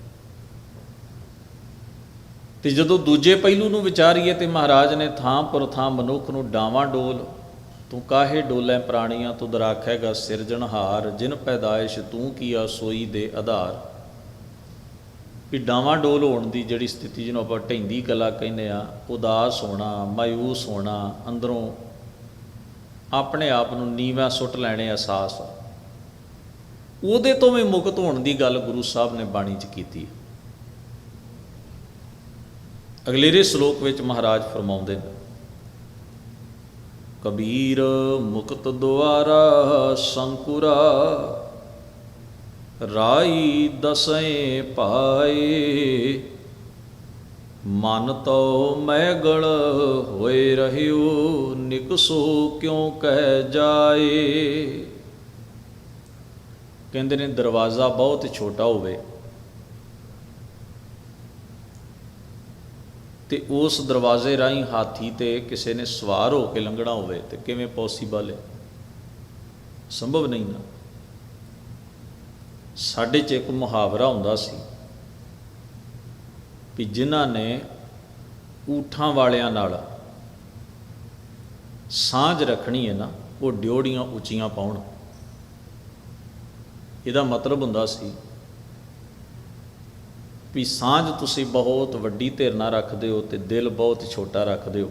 ਤੇ ਜਦੋਂ ਦੂਜੇ ਪਹਿਲੂ ਨੂੰ ਵਿਚਾਰੀਏ ਤੇ ਮਹਾਰਾਜ ਨੇ ਥਾਂ ਪੁਰ ਥਾਂ ਮਨੁੱਖ ਨੂੰ ਡਾਵਾਂ ਡੋਲ ਤੂੰ ਕਾਹੇ ਡੋਲੇ ਪ੍ਰਾਣੀਆਂ ਤੁਧ ਰਾਖੇਗਾ ਸਿਰਜਣਹਾਰ ਜਿਨ ਪੈਦਾਇਸ਼ ਤੂੰ ਕੀਆ ਸੋਈ ਦੇ ਆਧਾਰ। ਵੀ ਡਾਵਾਂ ਡੋਲ ਹੋਣ ਦੀ ਜਿਹੜੀ ਸਥਿਤੀ ਜਿਹਨੂੰ ਆਪਾਂ ਢੈਂਦੀ ਕਲਾ ਕਹਿੰਦੇ ਆ, ਉਦਾਸ ਹੋਣਾ ਮਾਇੂਸ ਹੋਣਾ, ਅੰਦਰੋਂ ਆਪਣੇ ਆਪ ਨੂੰ ਨੀਵਾਂ ਸੁੱਟ ਲੈਣੇ ਅਹਿਸਾਸ। ਉਹਦੇ ਤੋਂ ਵੀ ਮੁਕਤ ਹੋਣ ਦੀ ਗੱਲ ਗੁਰੂ ਸਾਹਿਬ ਨੇ ਬਾਣੀ 'ਚ ਕੀਤੀ ਅਗਲੇਰੇ ਸ਼ਲੋਕ ਵਿੱਚ ਮਹਾਰਾਜ ਫਰਮਾਉਂਦੇ ਨੇ ਕਬੀਰ ਮੁਕਤ ਦੁਆਰਾ ਸੰਕੁਰਾ, ਰਾਈ ਦਸੈ ਪਾਏ। ਮਨ ਤੋ ਮੈਗਲ ਹੋਏ ਰਹਿਓ ਨਿਕਸੋ ਕਿਉ ਕਹਿ ਜਾਏ। ਕਹਿੰਦੇ ਨੇ, ਦਰਵਾਜ਼ਾ ਬਹੁਤ ਛੋਟਾ ਹੋਵੇ। ਤੇ ਉਸ ਦਰਵਾਜ਼ੇ ਰਾਹੀਂ ਹਾਥੀ ਤੇ ਕਿਸੇ ਨੇ ਸਵਾਰ ਹੋ ਕੇ ਲੰਘਣਾ ਹੋਵੇ ਤੇ ਕਿਵੇਂ ਪੋਸੀਬਲ ਹੈ? ਸੰਭਵ ਨਹੀਂ ਨਾ। ਸਾਡੇ 'ਚ ਇੱਕ ਮੁਹਾਵਰਾ ਹੁੰਦਾ ਸੀ ਵੀ ਜਿਨ੍ਹਾਂ ਨੇ ਊਠਾਂ ਵਾਲਿਆਂ ਨਾਲ ਸਾਂਝ ਰੱਖਣੀ ਹੈ ਨਾ, ਉਹ ਡਿਓੜੀਆਂ ਉੱਚੀਆਂ ਪਾਉਣ। ਇਹਦਾ ਮਤਲਬ ਹੁੰਦਾ ਸੀ ਵੀ ਸਾਂਝ ਤੁਸੀਂ ਬਹੁਤ ਵੱਡੀ ਧਿਰ ਨਾਲ ਰੱਖਦੇ ਹੋ ਤੇ ਦਿਲ ਬਹੁਤ ਛੋਟਾ ਰੱਖਦੇ ਹੋ।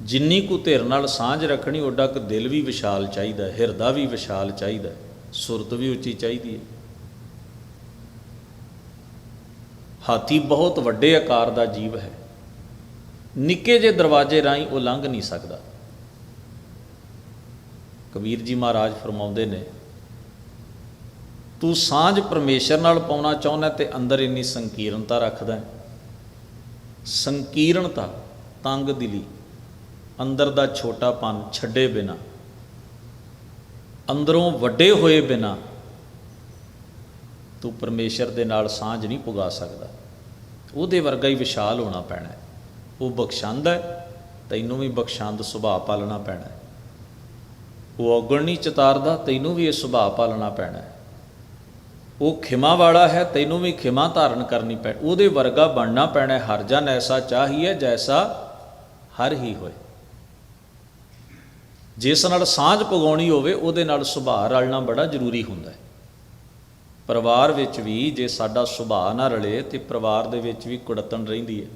ਜਿੰਨੀ ਕੁ ਧਿਰ ਨਾਲ ਸਾਂਝ ਰੱਖਣੀ, ਓਡਾ ਕੁ ਦਿਲ ਵੀ ਵਿਸ਼ਾਲ ਚਾਹੀਦਾ ਹੈ, ਹਿਰਦਾ ਵੀ ਵਿਸ਼ਾਲ ਚਾਹੀਦਾ ਹੈ, ਸੁਰਤ ਵੀ ਉੱਚੀ ਚਾਹੀਦੀ ਹੈ। ਹਾਥੀ ਬਹੁਤ ਵੱਡੇ ਆਕਾਰ ਦਾ ਜੀਵ ਹੈ। ਨਿੱਕੇ ਜਿਹੇ ਦਰਵਾਜ਼ੇ ਰਾਹੀਂ ਉਹ ਲੰਘ ਨਹੀਂ ਸਕਦਾ। ਕਬੀਰ ਜੀ ਮਹਾਰਾਜ ਫਰਮਾਉਂਦੇ ਨੇ ਤੂੰ ਸਾਂਝ ਪਰਮੇਸ਼ਰ ਨਾਲ ਪਾਉਣਾ ਚਾਹੁੰਦਾ ਤੇ ਅੰਦਰ ਇੰਨੀ ਸੰਕੀਰਨਤਾ ਰੱਖਦਾ ਹੈ। ਸੰਕੀਰਣਤਾ ਤੰਗ ਦਿਲੀ, ਅੰਦਰ ਦਾ ਛੋਟਾਪਨ ਛੱਡੇ ਬਿਨਾ, ਅੰਦਰੋਂ ਵੱਡੇ ਹੋਏ ਬਿਨਾ ਤੂੰ ਪਰਮੇਸ਼ਰ ਦੇ ਨਾਲ ਸਾਂਝ ਨਹੀਂ ਪੁਗਾ ਸਕਦਾ। ਉਹਦੇ ਵਰਗਾ ਹੀ ਵਿਸ਼ਾਲ ਹੋਣਾ ਪੈਣਾ ਉਹ ਬਖਸ਼ੰਦ ਹੈ, ਤੈਨੂੰ ਵੀ ਬਖਸ਼ੰਦ ਸੁਭਾਅ ਪਾਲਣਾ ਪੈਣਾ ਉਹ ਔਗਣ ਨਹੀਂ ਚਤਾਰਦਾ, ਤੈਨੂੰ ਵੀ ਇਹ ਸੁਭਾਅ ਪਾਲਣਾ ਪੈਣਾ ਉਹ ਖਿਮਾ ਵਾਲਾ ਹੈ, ਤੈਨੂੰ ਵੀ ਖਿਮਾ ਧਾਰਨ ਕਰਨੀ ਪੈ, ਉਹਦੇ ਵਰਗਾ ਬਣਨਾ ਪੈਣਾ ਹੈ, ਹਰ ਜਨ ਐਸਾ ਚਾਹੀਏ ਜੈਸਾ ਹਰ ਹੀ ਹੋਏ। ਜਿਸ ਨਾਲ ਸਾਂਝ ਪਗਾਉਣੀ ਹੋਵੇ, ਉਹਦੇ ਨਾਲ ਸੁਭਾਅ ਰਲਣਾ ਬੜਾ ਜ਼ਰੂਰੀ ਹੁੰਦਾ ਹੈ। ਪਰਿਵਾਰ ਵਿੱਚ ਵੀ ਜੇ ਸਾਡਾ ਸੁਭਾਅ ਨਾ ਰਲੇ, ਤੇ ਪਰਿਵਾਰ ਦੇ ਵਿੱਚ ਵੀ ਕੁੜਤਣ ਰਹਿੰਦੀ ਹੈ।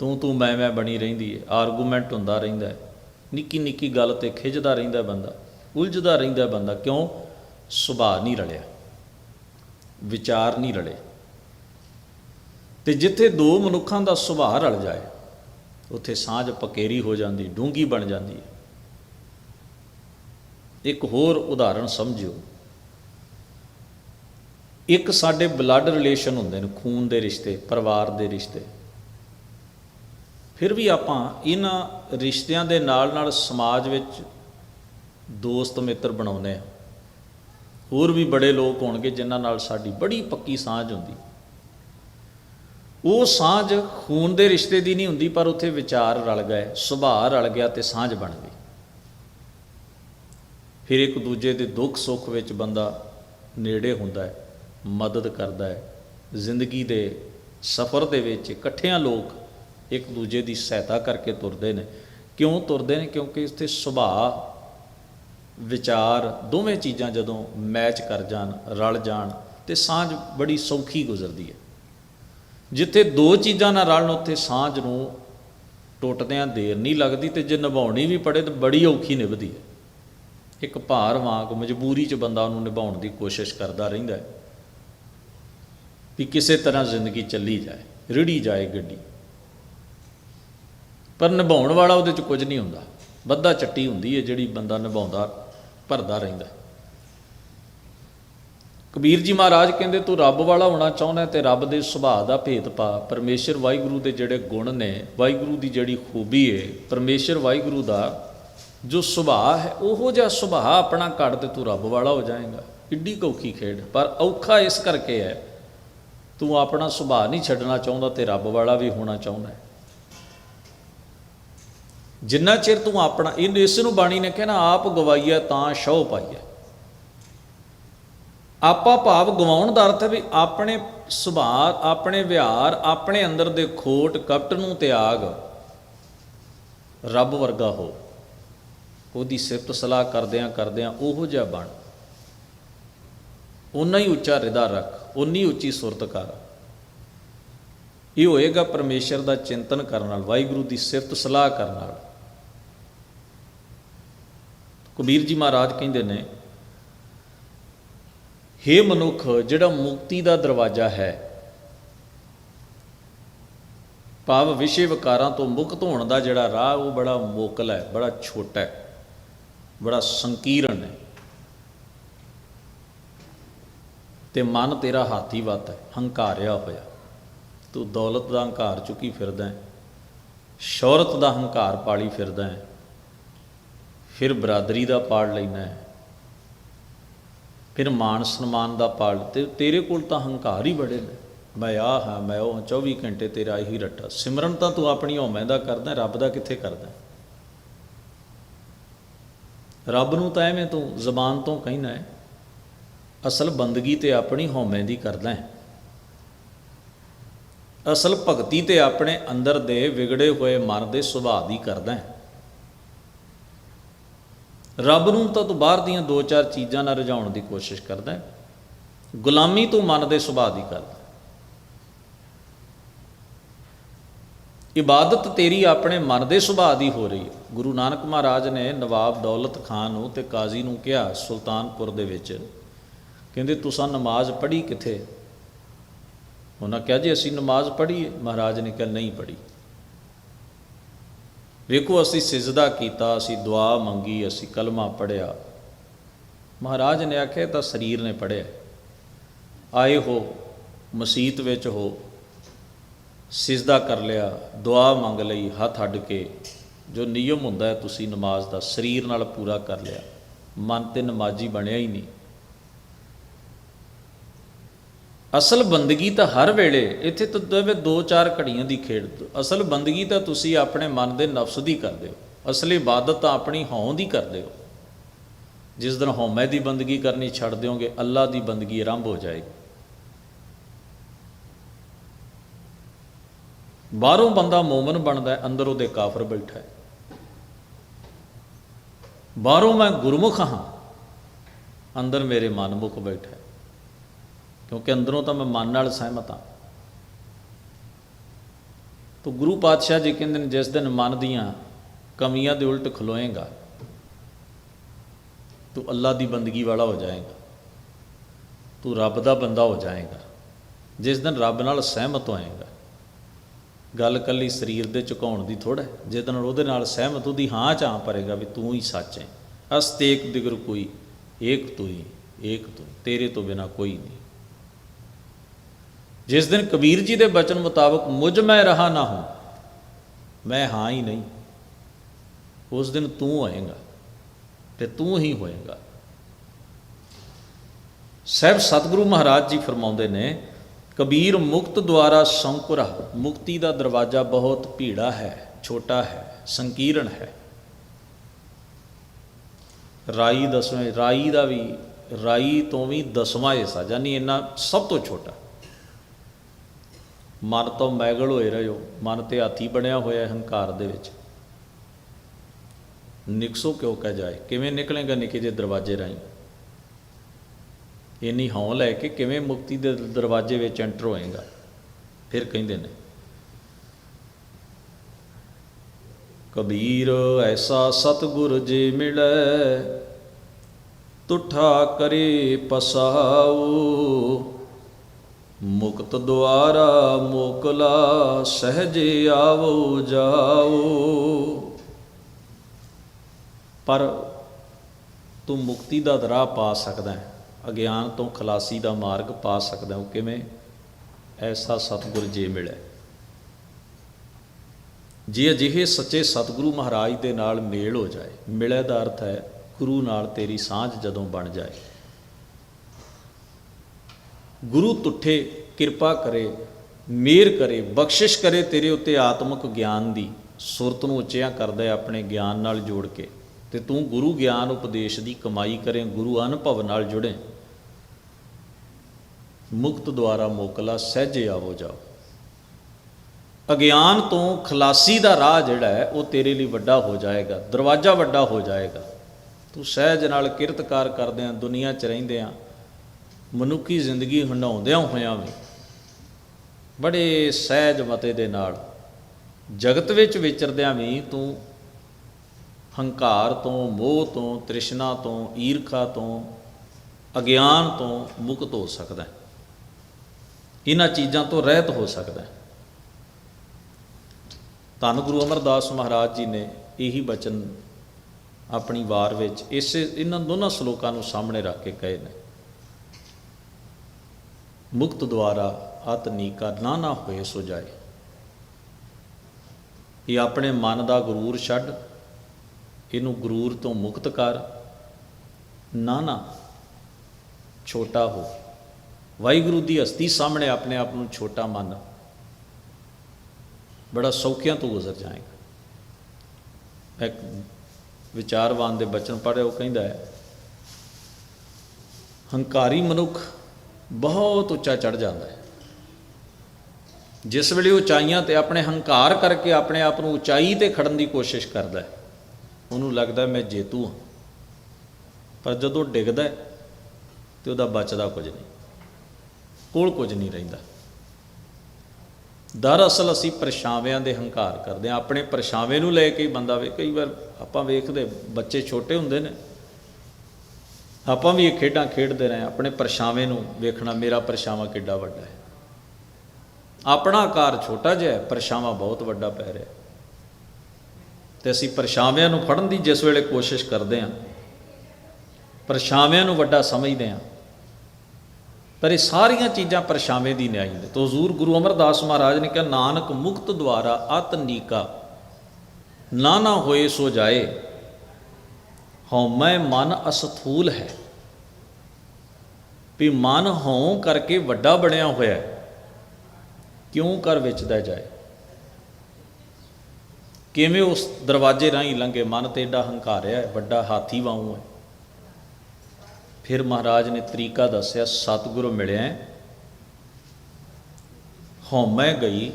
ਤੂੰ ਤੂੰ ਮੈਂ ਮੈਂ ਬਣੀ ਰਹਿੰਦੀ ਹੈ, ਆਰਗੂਮੈਂਟ ਹੁੰਦਾ ਰਹਿੰਦਾ ਹੈ। ਨਿੱਕੀ ਨਿੱਕੀ ਗੱਲ ਤੇ ਖਿੱਚਦਾ ਰਹਿੰਦਾ ਬੰਦਾ, ਉਲਝਦਾ ਰਹਿੰਦਾ ਬੰਦਾ, ਕਿਉਂ? ਸੁਭਾਅ ਨਹੀਂ ਰਲਿਆ, ਵਿਚਾਰ ਨਹੀਂ ਰਲੇ। ਤੇ ਜਿੱਥੇ ਦੋ ਮਨੁੱਖਾਂ ਦਾ ਸੁਭਾਅ ਰਲ ਜਾਏ, ਉੱਥੇ ਸਾਂਝ ਪਕੇਰੀ ਹੋ ਜਾਂਦੀ, ਡੂੰਗੀ ਬਣ ਜਾਂਦੀ ਹੈ। ਇੱਕ ਹੋਰ ਉਦਾਹਰਣ ਸਮਝਿਓ। ਇੱਕ ਸਾਡੇ ਬਲੱਡ ਰਿਲੇਸ਼ਨ ਹੁੰਦੇ ਨੇ, ਖੂਨ ਦੇ ਰਿਸ਼ਤੇ, ਪਰਿਵਾਰ ਦੇ ਰਿਸ਼ਤੇ। ਫਿਰ ਵੀ ਆਪਾਂ ਇਹਨਾਂ ਰਿਸ਼ਤਿਆਂ ਦੇ ਨਾਲ ਨਾਲ ਸਮਾਜ ਵਿੱਚ ਦੋਸਤ ਮਿੱਤਰ ਬਣਾਉਂਦੇ ਆ ਹੋਰ ਵੀ ਬੜੇ ਲੋਕ ਹੋਣਗੇ ਜਿਨ੍ਹਾਂ ਨਾਲ ਸਾਡੀ ਬੜੀ ਪੱਕੀ ਸਾਂਝ ਹੁੰਦੀ। ਉਹ ਸਾਂਝ ਖੂਨ ਦੇ ਰਿਸ਼ਤੇ ਦੀ ਨਹੀਂ ਹੁੰਦੀ, ਪਰ ਉੱਥੇ ਵਿਚਾਰ ਰਲ ਗਏ, ਸੁਭਾਅ ਰਲ ਗਿਆ ਤੇ ਸਾਂਝ ਬਣ ਗਈ। ਫਿਰ ਇੱਕ ਦੂਜੇ ਦੇ ਦੁੱਖ ਸੁੱਖ ਵਿੱਚ ਬੰਦਾ ਨੇੜੇ ਹੁੰਦਾ ਹੈ, ਮਦਦ ਕਰਦਾ ਹੈ, ਜ਼ਿੰਦਗੀ ਦੇ ਸਫ਼ਰ ਦੇ ਵਿੱਚ ਇਕੱਠਿਆਂ ਲੋਕ ਇੱਕ ਦੂਜੇ ਦੀ ਸਹਾਇਤਾ ਕਰਕੇ ਤੁਰਦੇ ਨੇ। ਕਿਉਂ ਤੁਰਦੇ ਨੇ? ਕਿਉਂਕਿ ਉੱਥੇ ਸੁਭਾਅ ਵਿਚਾਰ ਦੋਵੇਂ ਚੀਜ਼ਾਂ ਜਦੋਂ ਮੈਚ ਕਰ ਜਾਣ, ਰਲ ਜਾਣ, ਤੇ ਸਾਂਝ ਬੜੀ ਸੌਖੀ ਗੁਜ਼ਰਦੀ ਹੈ। ਜਿੱਥੇ ਦੋ ਚੀਜ਼ਾਂ ਨਾਲ ਰਲਣ, ਉੱਥੇ ਸਾਂਝ ਨੂੰ ਟੁੱਟਦਿਆਂ ਦੇਰ ਨਹੀਂ ਲੱਗਦੀ ਤੇ ਜੇ ਨਿਭਾਉਣੀ ਵੀ ਪੜੇ ਤਾਂ ਬੜੀ ਔਖੀ ਨਿਭਦੀ ਹੈ। ਇੱਕ ਭਾਰ ਵਾਂਗ ਮਜਬੂਰੀ 'ਚ ਬੰਦਾ ਉਹਨੂੰ ਨਿਭਾਉਣ ਦੀ ਕੋਸ਼ਿਸ਼ ਕਰਦਾ ਰਹਿੰਦਾ ਹੈ ਵੀ ਕਿਸੇ ਤਰ੍ਹਾਂ ਜ਼ਿੰਦਗੀ ਚੱਲੀ ਜਾਏ, ਰਿੜੀ ਜਾਏ ਗੱਡੀ। ਪਰ ਨਿਭਾਉਣ ਵਾਲਾ ਉਹਦੇ 'ਚ ਕੁਝ ਨਹੀਂ ਹੁੰਦਾ। ਬੱਧਾ ਚੱਟੀ ਹੁੰਦੀ ਹੈ ਜਿਹੜੀ ਬੰਦਾ ਨਿਭਾਉਂਦਾ ਭਰਦਾ ਰਹਿੰਦਾ ਕਬੀਰ ਜੀ ਮਹਾਰਾਜ ਕਹਿੰਦੇ, ਤੂੰ ਰੱਬ ਵਾਲਾ ਹੋਣਾ ਚਾਹੁੰਦਾ ਹੈ ਤੇ ਰੱਬ ਦੇ ਸੁਭਾਅ ਦਾ ਭੇਦ ਪਾ। ਪਰਮੇਸ਼ਰ ਵਾਹਿਗੁਰੂ ਦੇ ਜਿਹੜੇ ਗੁਣ ਨੇ, ਵਾਹਿਗੁਰੂ ਦੀ ਜਿਹੜੀ ਖੂਬੀ ਹੈ ਪਰਮੇਸ਼ਰ ਵਾਹਿਗੁਰੂ ਦਾ ਜੋ ਸੁਭਾਅ ਹੈ, ਉਹੋ ਜਿਹਾ ਸੁਭਾਅ ਆਪਣਾ ਕੱਢ ਤੇ ਤੂੰ ਰੱਬ ਵਾਲਾ ਹੋ ਜਾਏਗਾ। ਕਿੱਡੀ ਕੌਖੀ ਖੇਡ। ਪਰ ਔਖਾ ਇਸ ਕਰਕੇ ਹੈ, ਤੂੰ ਆਪਣਾ ਸੁਭਾਅ ਨਹੀਂ ਛੱਡਣਾ ਚਾਹੁੰਦਾ ਤੇ ਰੱਬ ਵਾਲਾ ਵੀ ਹੋਣਾ ਚਾਹੁੰਦਾ ਹੈ। ਜਿੰਨਾ ਚਿਰ ਤੂੰ ਆਪਣਾ ਇਹ ਇਸ ਨੂੰ ਬਾਣੀ ਨੇ ਕਹਿਣਾ ਆਪ ਗਵਾਈਆ ਤਾਂ ਸ਼ੌ ਪਾਈਐ। ਆਪਾ ਭਾਵ ਗਵਾਉਣ ਦਾ ਅਰਥ ਹੈ ਵੀ ਆਪਣੇ ਸੁਭਾਅ, ਆਪਣੇ ਵਿਹਾਰ, ਆਪਣੇ ਅੰਦਰ ਦੇ ਖੋਟ, ਕਪਟ ਨੂੰ ਤਿਆਗ, ਰੱਬ ਵਰਗਾ ਹੋ। ਉਹਦੀ ਸਿਫਤ ਸਲਾਹ ਕਰਦਿਆਂ ਕਰਦਿਆਂ ਉਹੋ ਜਿਹਾ ਬਣ। ਉਨਾ ਹੀ ਉੱਚਾ ਰਿਦਾ ਰੱਖ ਉਨੀ ਉੱਚੀ ਸੁਰਤ ਕਰ। ਇਹ ਹੋਏਗਾ ਪਰਮੇਸ਼ਰ ਦਾ ਚਿੰਤਨ ਕਰਨ ਨਾਲ, ਵਾਹਿਗੁਰੂ ਦੀ ਸਿਫਤ ਸਲਾਹ ਕਰਨ ਨਾਲ। ਕਬੀਰ ਜੀ ਮਹਾਰਾਜ ਕਹਿੰਦੇ ਨੇ, ਹੇ ਮਨੁੱਖ, ਜਿਹੜਾ ਮੁਕਤੀ ਦਾ ਦਰਵਾਜ਼ਾ ਹੈ, ਭਾਵ ਵਿਸ਼ੇ ਵਿਕਾਰਾਂ ਤੋਂ ਮੁਕਤ ਹੋਣ ਦਾ ਜਿਹੜਾ ਰਾਹ, ਉਹ ਬੜਾ ਮੋਕਲ ਹੈ, ਬੜਾ ਛੋਟਾ ਹੈ, ਬੜਾ ਸੰਕੀਰਨ ਹੈ। ਤੇ ਮਨ ਤੇਰਾ ਹਾਥੀ ਵੱਤ ਹੈ, ਹੰਕਾਰਿਆ ਹੋਇਆ। ਤੂੰ ਦੌਲਤ ਦਾ ਹੰਕਾਰ ਚੁੱਕੀ ਫਿਰਦਾ ਹੈ, ਸ਼ੌਹਰਤ ਦਾ ਹੰਕਾਰ ਪਾਲੀ ਫਿਰਦਾ ਹੈ। ਫਿਰ ਬਰਾਦਰੀ ਦਾ ਪਾੜ ਲੈਣਾ ਹੈ। ਫਿਰ ਮਾਨ ਸਨਮਾਨ ਦਾ ਪਾੜ ਤੇ ਤੇਰੇ ਕੋਲ ਤਾਂ ਹੰਕਾਰ ਹੀ ਬੜੇ ਨੇ। ਮੈਂ ਆਹ ਹਾਂ ਮੈਂ ਉਹ ਹਾਂ, 24 ਘੰਟੇ ਤੇਰਾ ਹੀ ਰੱਟਾ ਸਿਮਰਨ ਤਾਂ ਤੂੰ ਆਪਣੀ ਹਉਮੈ ਦਾ ਕਰਦਾ ਰੱਬ ਦਾ ਕਿੱਥੇ ਕਰਦਾ? ਰੱਬ ਨੂੰ ਤਾਂ ਐਵੇਂ ਤੂੰ ਜ਼ਬਾਨ ਤੋਂ ਕਹਿਣਾ ਹੈ ਅਸਲ ਬੰਦਗੀ ਤੇ ਆਪਣੀ ਹਉਮੈ ਦੀ ਕਰਦਾ ਹੈ। ਅਸਲ ਭਗਤੀ ਤੇ ਆਪਣੇ ਅੰਦਰ ਦੇ ਵਿਗੜੇ ਹੋਏ ਮਨ ਦੇ ਸੁਭਾਅ ਦੀ ਕਰਦਾ ਹੈ। ਰੱਬ ਨੂੰ ਤਾਂ ਤੂੰ ਬਾਹਰ ਦੀਆਂ ਦੋ ਚਾਰ ਚੀਜ਼ਾਂ ਨਾਲ ਰਜਾਉਣ ਦੀ ਕੋਸ਼ਿਸ਼ ਕਰਦਾ ਹੈ। ਗੁਲਾਮੀ ਤੂੰ ਮਨ ਦੇ ਸੁਭਾਅ ਦੀ ਕਰਦਾ ਇਬਾਦਤ ਤੇਰੀ ਆਪਣੇ ਮਨ ਦੇ ਸੁਭਾਅ ਦੀ ਹੋ ਰਹੀ ਹੈ। ਗੁਰੂ ਨਾਨਕ ਮਹਾਰਾਜ ਨੇ ਨਵਾਬ ਦੌਲਤ ਖਾਨ ਨੂੰ ਤੇ ਕਾਜ਼ੀ ਨੂੰ ਕਿਹਾ, ਸੁਲਤਾਨਪੁਰ ਦੇ ਵਿੱਚ, ਕਹਿੰਦੇ, ਤੁਸੀਂ ਨਮਾਜ਼ ਪੜ੍ਹੀ ਕਿੱਥੇ? ਉਹਨਾਂ ਕਿਹਾ, ਜੀ, ਅਸੀਂ ਨਮਾਜ਼ ਪੜ੍ਹੀਏ ਮਹਾਰਾਜ ਨੇ ਕਿਹਾ, ਨਹੀਂ ਪੜ੍ਹੀ। ਵੇਖੋ, ਅਸੀਂ ਸਿਜਦਾ ਕੀਤਾ, ਅਸੀਂ ਦੁਆ ਮੰਗੀ, ਅਸੀਂ ਕਲਮਾ ਪੜਿਆ ਮਹਾਰਾਜ ਨੇ ਆਖਿਆ, ਇਹ ਤਾਂ ਸਰੀਰ ਨੇ ਪੜਿਆ ਆਏ ਹੋ, ਮਸੀਤ ਵਿੱਚ ਹੋ, ਸਿਜਦਾ ਕਰ ਲਿਆ, ਦੁਆ ਮੰਗ ਲਈ, ਹੱਥ ਅੱਡ ਕੇ। ਜੋ ਨਿਯਮ ਹੁੰਦਾ ਤੁਸੀਂ ਨਮਾਜ਼ ਦਾ ਸਰੀਰ ਨਾਲ ਪੂਰਾ ਕਰ ਲਿਆ। ਮਨ ਤੇ ਨਮਾਜ਼ੀ ਬਣਿਆ ਹੀ ਨਹੀਂ। ਅਸਲ ਬੰਦਗੀ ਤਾਂ ਹਰ ਵੇਲੇ, ਇੱਥੇ ਤਾਂ ਦੋਵੇਂ ਦੋ ਚਾਰ ਘੜੀਆਂ ਦੀ ਖੇਡ। ਅਸਲ ਬੰਦਗੀ ਤਾਂ ਤੁਸੀਂ ਆਪਣੇ ਮਨ ਦੇ ਨਫਸ ਦੀ ਕਰਦੇ ਹੋ। ਅਸਲੀ ਇਬਾਦਤ ਤਾਂ ਆਪਣੀ ਹਉਂ ਦੀ ਕਰਦੇ ਹੋ। ਜਿਸ ਦਿਨ ਹਉਮੈ ਦੀ ਬੰਦਗੀ ਕਰਨੀ ਛੱਡ ਦਿਓਗੇ, ਅੱਲਾ ਦੀ ਬੰਦਗੀ ਆਰੰਭ ਹੋ ਜਾਏਗੀ। ਬਾਹਰੋਂ ਬੰਦਾ ਮੂਮਨ ਬਣਦਾ ਹੈ, ਅੰਦਰ ਉਹਦੇ ਕਾਫਰ ਬੈਠਾ ਹੈ। ਬਾਹਰੋਂ ਮੈਂ ਗੁਰਮੁਖ ਹਾਂ, ਅੰਦਰ ਮੇਰੇ ਮਨਮੁਖ ਬੈਠਾ ਹੈ। ਕਿਉਂਕਿ ਅੰਦਰੋਂ ਤਾਂ ਮੈਂ ਮਨ ਨਾਲ ਸਹਿਮਤ ਹਾਂ। ਤੋ ਗੁਰੂ ਪਾਤਸ਼ਾਹ ਜੀ ਕਹਿੰਦੇ ਨੇ, ਜਿਸ ਦਿਨ ਮਨ ਦੀਆਂ ਕਮੀਆਂ ਦੇ ਉਲਟ ਖਲੋਏਗਾ, ਤੂੰ ਅੱਲਾ ਦੀ ਬੰਦਗੀ ਵਾਲਾ ਹੋ ਜਾਏਗਾ। ਤੂੰ ਰੱਬ ਦਾ ਬੰਦਾ ਹੋ ਜਾਏਗਾ। ਜਿਸ ਦਿਨ ਰੱਬ ਨਾਲ ਸਹਿਮਤ ਹੋਏਗਾ। ਗੱਲ ਕੱਲੀ ਸਰੀਰ ਦੇ ਝੁਕਾਉਣ ਦੀ ਥੋੜਾ ਜਿਸ ਦਿਨ ਉਹਦੇ ਨਾਲ ਸਹਿਮਤ, ਉਹਦੀ ਹਾਂ ਚ ਚਾਂ ਪਰੇਗਾ ਵੀ ਤੂੰ ਹੀ ਸੱਚ ਹੈ। ਅਸਤੇਕ ਦਿਗਰ ਕੋਈ, ਏਕ ਤੂੰ ਹੀ, ਏਕ ਤੂੰ ਤੇਰੇ ਤੋਂ ਬਿਨਾ ਕੋਈ ਨਹੀਂ। ਜਿਸ ਦਿਨ ਕਬੀਰ ਜੀ ਦੇ ਬਚਨ ਮੁਤਾਬਕ ਮੁਝ ਮੈਂ ਰਹਾ ਨਾ ਹੂੰ, ਮੈਂ ਹਾਂ ਹੀ ਨਹੀਂ। ਉਸ ਦਿਨ ਤੂੰ ਆਏਗਾ ਤੇ ਤੂੰ ਹੀ ਹੋਏਗਾ। ਸਹਿਬ ਸਤਿਗੁਰੂ ਮਹਾਰਾਜ ਜੀ ਫਰਮਾਉਂਦੇ ਨੇ, ਕਬੀਰ ਮੁਕਤ ਦੁਆਰਾ ਸੰਕੁਰਾ, ਮੁਕਤੀ ਦਾ ਦਰਵਾਜ਼ਾ ਬਹੁਤ ਭੀੜਾ ਹੈ, ਛੋਟਾ ਹੈ ਸੰਕੀਰਣ ਹੈ। ਰਾਈ ਦਸਵੇਂ, ਰਾਈ ਦਾ ਵੀ, ਰਾਈ ਤੋਂ ਵੀ ਦਸਵਾਂ ਹਿੱਸਾ ਯਾਨੀ ਇੰਨਾ ਸਭ ਤੋਂ ਛੋਟਾ। ਮਨ ਤੋਂ ਮੈਗਲ ਹੋਏ ਰਹੋ ਮਨ ਤੇ ਹਾਥੀ ਬਣਿਆ ਹੋਇਆ ਹੰਕਾਰ ਦੇ ਵਿੱਚ। ਨਿਕਸੋ ਕਿਉਂ ਕਹਿ ਜਾਏ? ਕਿਵੇਂ ਨਿਕਲੇਗਾ ਨਿੱਕੇ ਜਿਹੇ ਦਰਵਾਜ਼ੇ ਰਾਹੀਂ? ਇੰਨੀ ਹੌਂ ਲੈ ਕੇ ਕਿਵੇਂ ਮੁਕਤੀ ਦੇ ਦਰਵਾਜ਼ੇ ਵਿੱਚ ਐਂਟਰ ਹੋਏਗਾ? ਫਿਰ ਕਹਿੰਦੇ ਨੇ, ਕਬੀਰ, ਐਸਾ ਸਤਗੁਰ ਜੇ ਮਿਲੈ, ਤੁਠਾ ਕਰੇ ਪਸਾਉ ਮੁਕਤ ਦੁਆਰਾ ਮੋਕਲਾ ਸਹਜੇ ਆਵੋ ਜਾਓ। ਪਰ ਤੂੰ ਮੁਕਤੀ ਦਾ ਰਾਹ ਪਾ ਸਕਦਾ ਹੈ, ਅਗਿਆਨ ਤੋਂ ਖਲਾਸੀ ਦਾ ਮਾਰਗ ਪਾ ਸਕਦਾ ਉਹ ਕਿਵੇਂ? ਐਸਾ ਸਤਿਗੁਰ ਜੇ ਮਿਲੇ। ਜੇ ਅਜਿਹੇ ਸੱਚੇ ਸਤਿਗੁਰੂ ਮਹਾਰਾਜ ਦੇ ਨਾਲ ਮੇਲ ਹੋ ਜਾਏ ਮਿਲੇ ਦਾ ਅਰਥ ਹੈ, ਗੁਰੂ ਨਾਲ ਤੇਰੀ ਸਾਂਝ ਜਦੋਂ ਬਣ ਜਾਏ। ਗੁਰੂ ਤੁਠੇ ਕਿਰਪਾ ਕਰੇ ਮਿਹਰ ਕਰੇ, ਬਖਸ਼ਿਸ਼ ਕਰੇ ਤੇਰੇ ਉੱਤੇ ਆਤਮਿਕ ਗਿਆਨ ਦੀ। ਸੁਰਤ ਨੂੰ ਉੱਚਿਆਂ ਕਰਦਾ ਹੈ ਆਪਣੇ ਗਿਆਨ ਨਾਲ ਜੋੜ ਕੇ। ਤੇ ਤੂੰ ਗੁਰੂ ਗਿਆਨ ਉਪਦੇਸ਼ ਦੀ ਕਮਾਈ ਕਰੇ, ਗੁਰੂ ਅਨੁਭਵ ਨਾਲ ਜੁੜੇ। ਮੁਕਤ ਦੁਆਰਾ ਮੋਕਲਾ, ਸਹਿਜੇ ਆਵੋ ਜਾਓ। ਅਗਿਆਨ ਤੋਂ ਖਲਾਸੀ ਦਾ ਰਾਹ ਜਿਹੜਾ ਹੈ, ਉਹ ਤੇਰੇ ਲਈ ਵੱਡਾ ਹੋ ਜਾਏਗਾ, ਦਰਵਾਜ਼ਾ ਵੱਡਾ ਹੋ ਜਾਏਗਾ। ਤੂੰ ਸਹਿਜ ਨਾਲ ਕਿਰਤਕਾਰ ਕਰਦਿਆਂ ਦੁਨੀਆ 'ਚ ਰਹਿੰਦਿਆਂ ਮਨੁੱਖੀ ਜ਼ਿੰਦਗੀ ਹੰਡਾਉਂਦਿਆਂ ਹੋਇਆਂ ਵੀ ਬੜੇ ਸਹਿਜ ਮਤੇ ਦੇ ਨਾਲ ਜਗਤ ਵਿੱਚ ਵਿਚਰਦਿਆਂ ਵੀ ਤੂੰ ਹੰਕਾਰ ਤੋਂ, ਮੋਹ ਤੋਂ, ਤ੍ਰਿਸ਼ਨਾ ਤੋਂ, ਈਰਖਾ ਤੋਂ, ਅਗਿਆਨ ਤੋਂ ਮੁਕਤ ਹੋ ਸਕਦਾ ਹੈ। ਇਹਨਾਂ ਚੀਜ਼ਾਂ ਤੋਂ ਰਹਿਤ ਹੋ ਸਕਦਾ ਹੈ। ਧੰਨ ਗੁਰੂ ਅਮਰਦਾਸ ਮਹਾਰਾਜ ਜੀ ਨੇ ਇਹੀ ਬਚਨ ਆਪਣੀ ਵਾਰ ਵਿੱਚ ਇਸੇ ਇਹਨਾਂ ਦੋਨਾਂ ਸ਼ਲੋਕਾਂ ਨੂੰ ਸਾਹਮਣੇ ਰੱਖ ਕੇ ਕਹੇ ਨੇ। ਮੁਕਤ ਦੁਆਰਾ ਆਤਨੀਕਾ ਨਾ ਨਾ ਹੋਏ ਸੋ ਜਾਏ। ਇਹ ਆਪਣੇ ਮਨ ਦਾ ਗਰੂਰ ਛੱਡ, ਇਹਨੂੰ ਗਰੂਰ ਤੋਂ ਮੁਕਤ ਕਰ ਨਾ ਨਾ ਛੋਟਾ ਹੋ। ਵਾਹਿਗੁਰੂ ਦੀ ਹਸਤੀ ਸਾਹਮਣੇ ਆਪਣੇ ਆਪ ਨੂੰ ਛੋਟਾ ਮੰਨ। ਬੜਾ ਸੌਖਿਆਂ ਤੋਂ ਗੁਜ਼ਰ ਜਾਏਗਾ। ਇੱਕ ਵਿਚਾਰਵਾਨ ਦੇ ਬਚਨ ਪੜ੍ਹੇ, ਉਹ ਕਹਿੰਦਾ ਹੈ, ਹੰਕਾਰੀ ਮਨੁੱਖ ਬਹੁਤ ਉੱਚਾ ਚੜ ਜਾਂਦਾ ਹੈ। ਜਿਸ ਵੇਲੇ ਉਚਾਈਆਂ ਤੇ ਆਪਣੇ ਹੰਕਾਰ ਕਰਕੇ ਆਪਣੇ ਆਪ ਨੂੰ ਉਚਾਈ ਤੇ ਖੜਨ ਦੀ ਕੋਸ਼ਿਸ਼ ਕਰਦਾ ਹੈ, ਉਹਨੂੰ ਲੱਗਦਾ ਮੈਂ ਜੇਤੂ ਹਾਂ। ਪਰ ਜਦੋਂ ਡਿੱਗਦਾ ਹੈ ਤੇ ਉਹਦਾ ਬਚਦਾ ਕੁਝ ਨਹੀਂ। ਕੋਲ ਕੁਝ ਨਹੀਂ ਰਹਿੰਦਾ। ਦਰਅਸਲ ਅਸੀਂ ਪਰਛਾਵਿਆਂ ਦੇ ਹੰਕਾਰ ਕਰਦੇ ਹਾਂ। ਆਪਣੇ ਪਰਛਾਵੇਂ ਨੂੰ ਲੈ ਕੇ ਹੀ ਬੰਦਾ ਵੇ ਕਈ ਵਾਰ ਆਪਾਂ ਵੇਖਦੇ ਬੱਚੇ ਛੋਟੇ ਹੁੰਦੇ ਨੇ ਆਪਾਂ ਵੀ ਇਹ ਖੇਡਾਂ ਖੇਡਦੇ ਰਹੇ ਆਪਣੇ ਪਰਛਾਵੇਂ ਨੂੰ ਵੇਖਣਾ ਮੇਰਾ ਪਰਛਾਵਾਂ ਕਿੱਡਾ ਵੱਡਾ ਹੈ। ਆਪਣਾ ਆਕਾਰ ਛੋਟਾ ਜਿਹਾ ਹੈ, ਪਰਛਾਵਾਂ ਬਹੁਤ ਵੱਡਾ ਪੈ ਰਿਹਾ ਤੇ ਅਸੀਂ ਪਰਛਾਵਿਆਂ ਨੂੰ ਫੜਨ ਦੀ ਜਿਸ ਵੇਲੇ ਕੋਸ਼ਿਸ਼ ਕਰਦੇ ਹਾਂ, ਪਰਛਾਵਿਆਂ ਨੂੰ ਵੱਡਾ ਸਮਝਦੇ ਹਾਂ। ਪਰ ਇਹ ਸਾਰੀਆਂ ਚੀਜ਼ਾਂ ਪਰਛਾਵੇਂ ਦੀ ਨਿਆਈ ਨੇ। ਤੋ ਹਜ਼ੂਰ ਗੁਰੂ ਅਮਰਦਾਸ ਮਹਾਰਾਜ ਨੇ ਕਿਹਾ, ਨਾਨਕ ਮੁਕਤ ਦੁਆਰਾ ਆਤਨੀਕਾ ਨਾ ਨਾ ਹੋਏ ਸੋ ਜਾਏ। ਹਉਮੈ ਮਨ ਅਸਥੂਲ ਹੈ। ਵੀ ਮਨ ਹੋਂ ਕਰਕੇ ਵੱਡਾ ਬਣਿਆ ਹੋਇਆ ਕਿਉਂ ਕਰ ਵਿਚਦਾ ਜਾਏ? ਕਿਵੇਂ ਉਸ ਦਰਵਾਜ਼ੇ ਰਾਹੀਂ ਲੰਘੇ? ਮਨ ਤੇ ਏਡਾ ਹੰਕਾਰਿਆ ਵੱਡਾ ਹਾਥੀ ਵਾਂਗੂ ਹੈ। ਫਿਰ ਮਹਾਰਾਜ ਨੇ ਤਰੀਕਾ ਦੱਸਿਆ, ਸਤਿਗੁਰੂ ਮਿਲਿਆ ਹਉਮੈ ਗਈ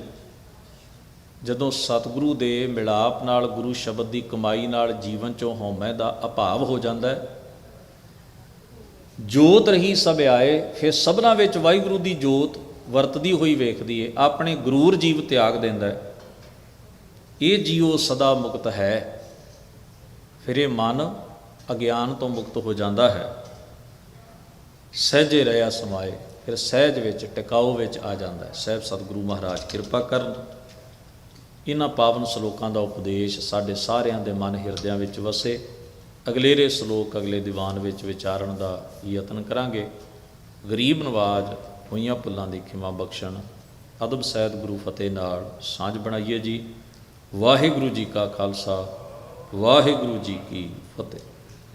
ਜਦੋਂ ਸਤਿਗੁਰੂ ਦੇ ਮਿਲਾਪ ਨਾਲ ਗੁਰੂ ਸ਼ਬਦ ਦੀ ਕਮਾਈ ਨਾਲ ਜੀਵਨ ਚੋਂ ਹਉਮੈ ਦਾ ਅਭਾਵ ਹੋ ਜਾਂਦਾ ਹੈ। ਜੋਤ ਰਹੀ ਸਭ ਆਏ, ਫਿਰ ਸਭਨਾ ਵਿੱਚ ਵਾਹਿਗੁਰੂ ਦੀ ਜੋਤ ਵਰਤਦੀ ਹੋਈ ਵੇਖਦੀ ਏ, ਆਪਣੇ ਗਰੂਰ ਜੀਵ ਤਿਆਗ ਦਿੰਦਾ ਹੈ। ਇਹ ਜੀਵ ਸਦਾ ਮੁਕਤ ਹੈ। ਫਿਰ ਇਹ ਮਨ ਅਗਿਆਨ ਤੋਂ ਮੁਕਤ ਹੋ ਜਾਂਦਾ ਹੈ। ਸਹਿਜੇ ਰਿਆ ਸਮਾਏ, ਫਿਰ ਸਹਿਜ ਵਿੱਚ ਟਿਕਾਓ ਵਿੱਚ ਆ ਜਾਂਦਾ ਹੈ। ਸਹਿਬ ਸਤਿਗੁਰੂ ਮਹਾਰਾਜ, ਕਿਰਪਾ ਕਰਨ। ਇਹਨਾਂ ਪਾਵਨ ਸ਼ਲੋਕਾਂ ਦਾ ਉਪਦੇਸ਼ ਸਾਡੇ ਸਾਰਿਆਂ ਦੇ ਮਨ ਹਿਰਦਿਆਂ ਵਿੱਚ ਵਸੇ। ਅਗਲੇਰੇ ਸ਼ਲੋਕ ਅਗਲੇ ਦੀਵਾਨ ਵਿੱਚ ਵਿਚਾਰਨ ਦਾ ਯਤਨ ਕਰਾਂਗੇ। ਗਰੀਬ ਨਵਾਜ, ਹੋਈਆਂ ਪੁੱਲਾਂ ਦੀ ਖਿਮਾ ਬਖਸ਼ਣ। ਅਦਬ ਸਹਿਤ ਗੁਰੂ ਫਤਿਹ ਨਾਲ ਸਾਂਝ ਬਣਾਈਏ ਜੀ। ਵਾਹਿਗੁਰੂ ਜੀ ਕਾ ਖਾਲਸਾ, ਵਾਹਿਗੁਰੂ ਜੀ ਕੀ ਫਤਿਹ।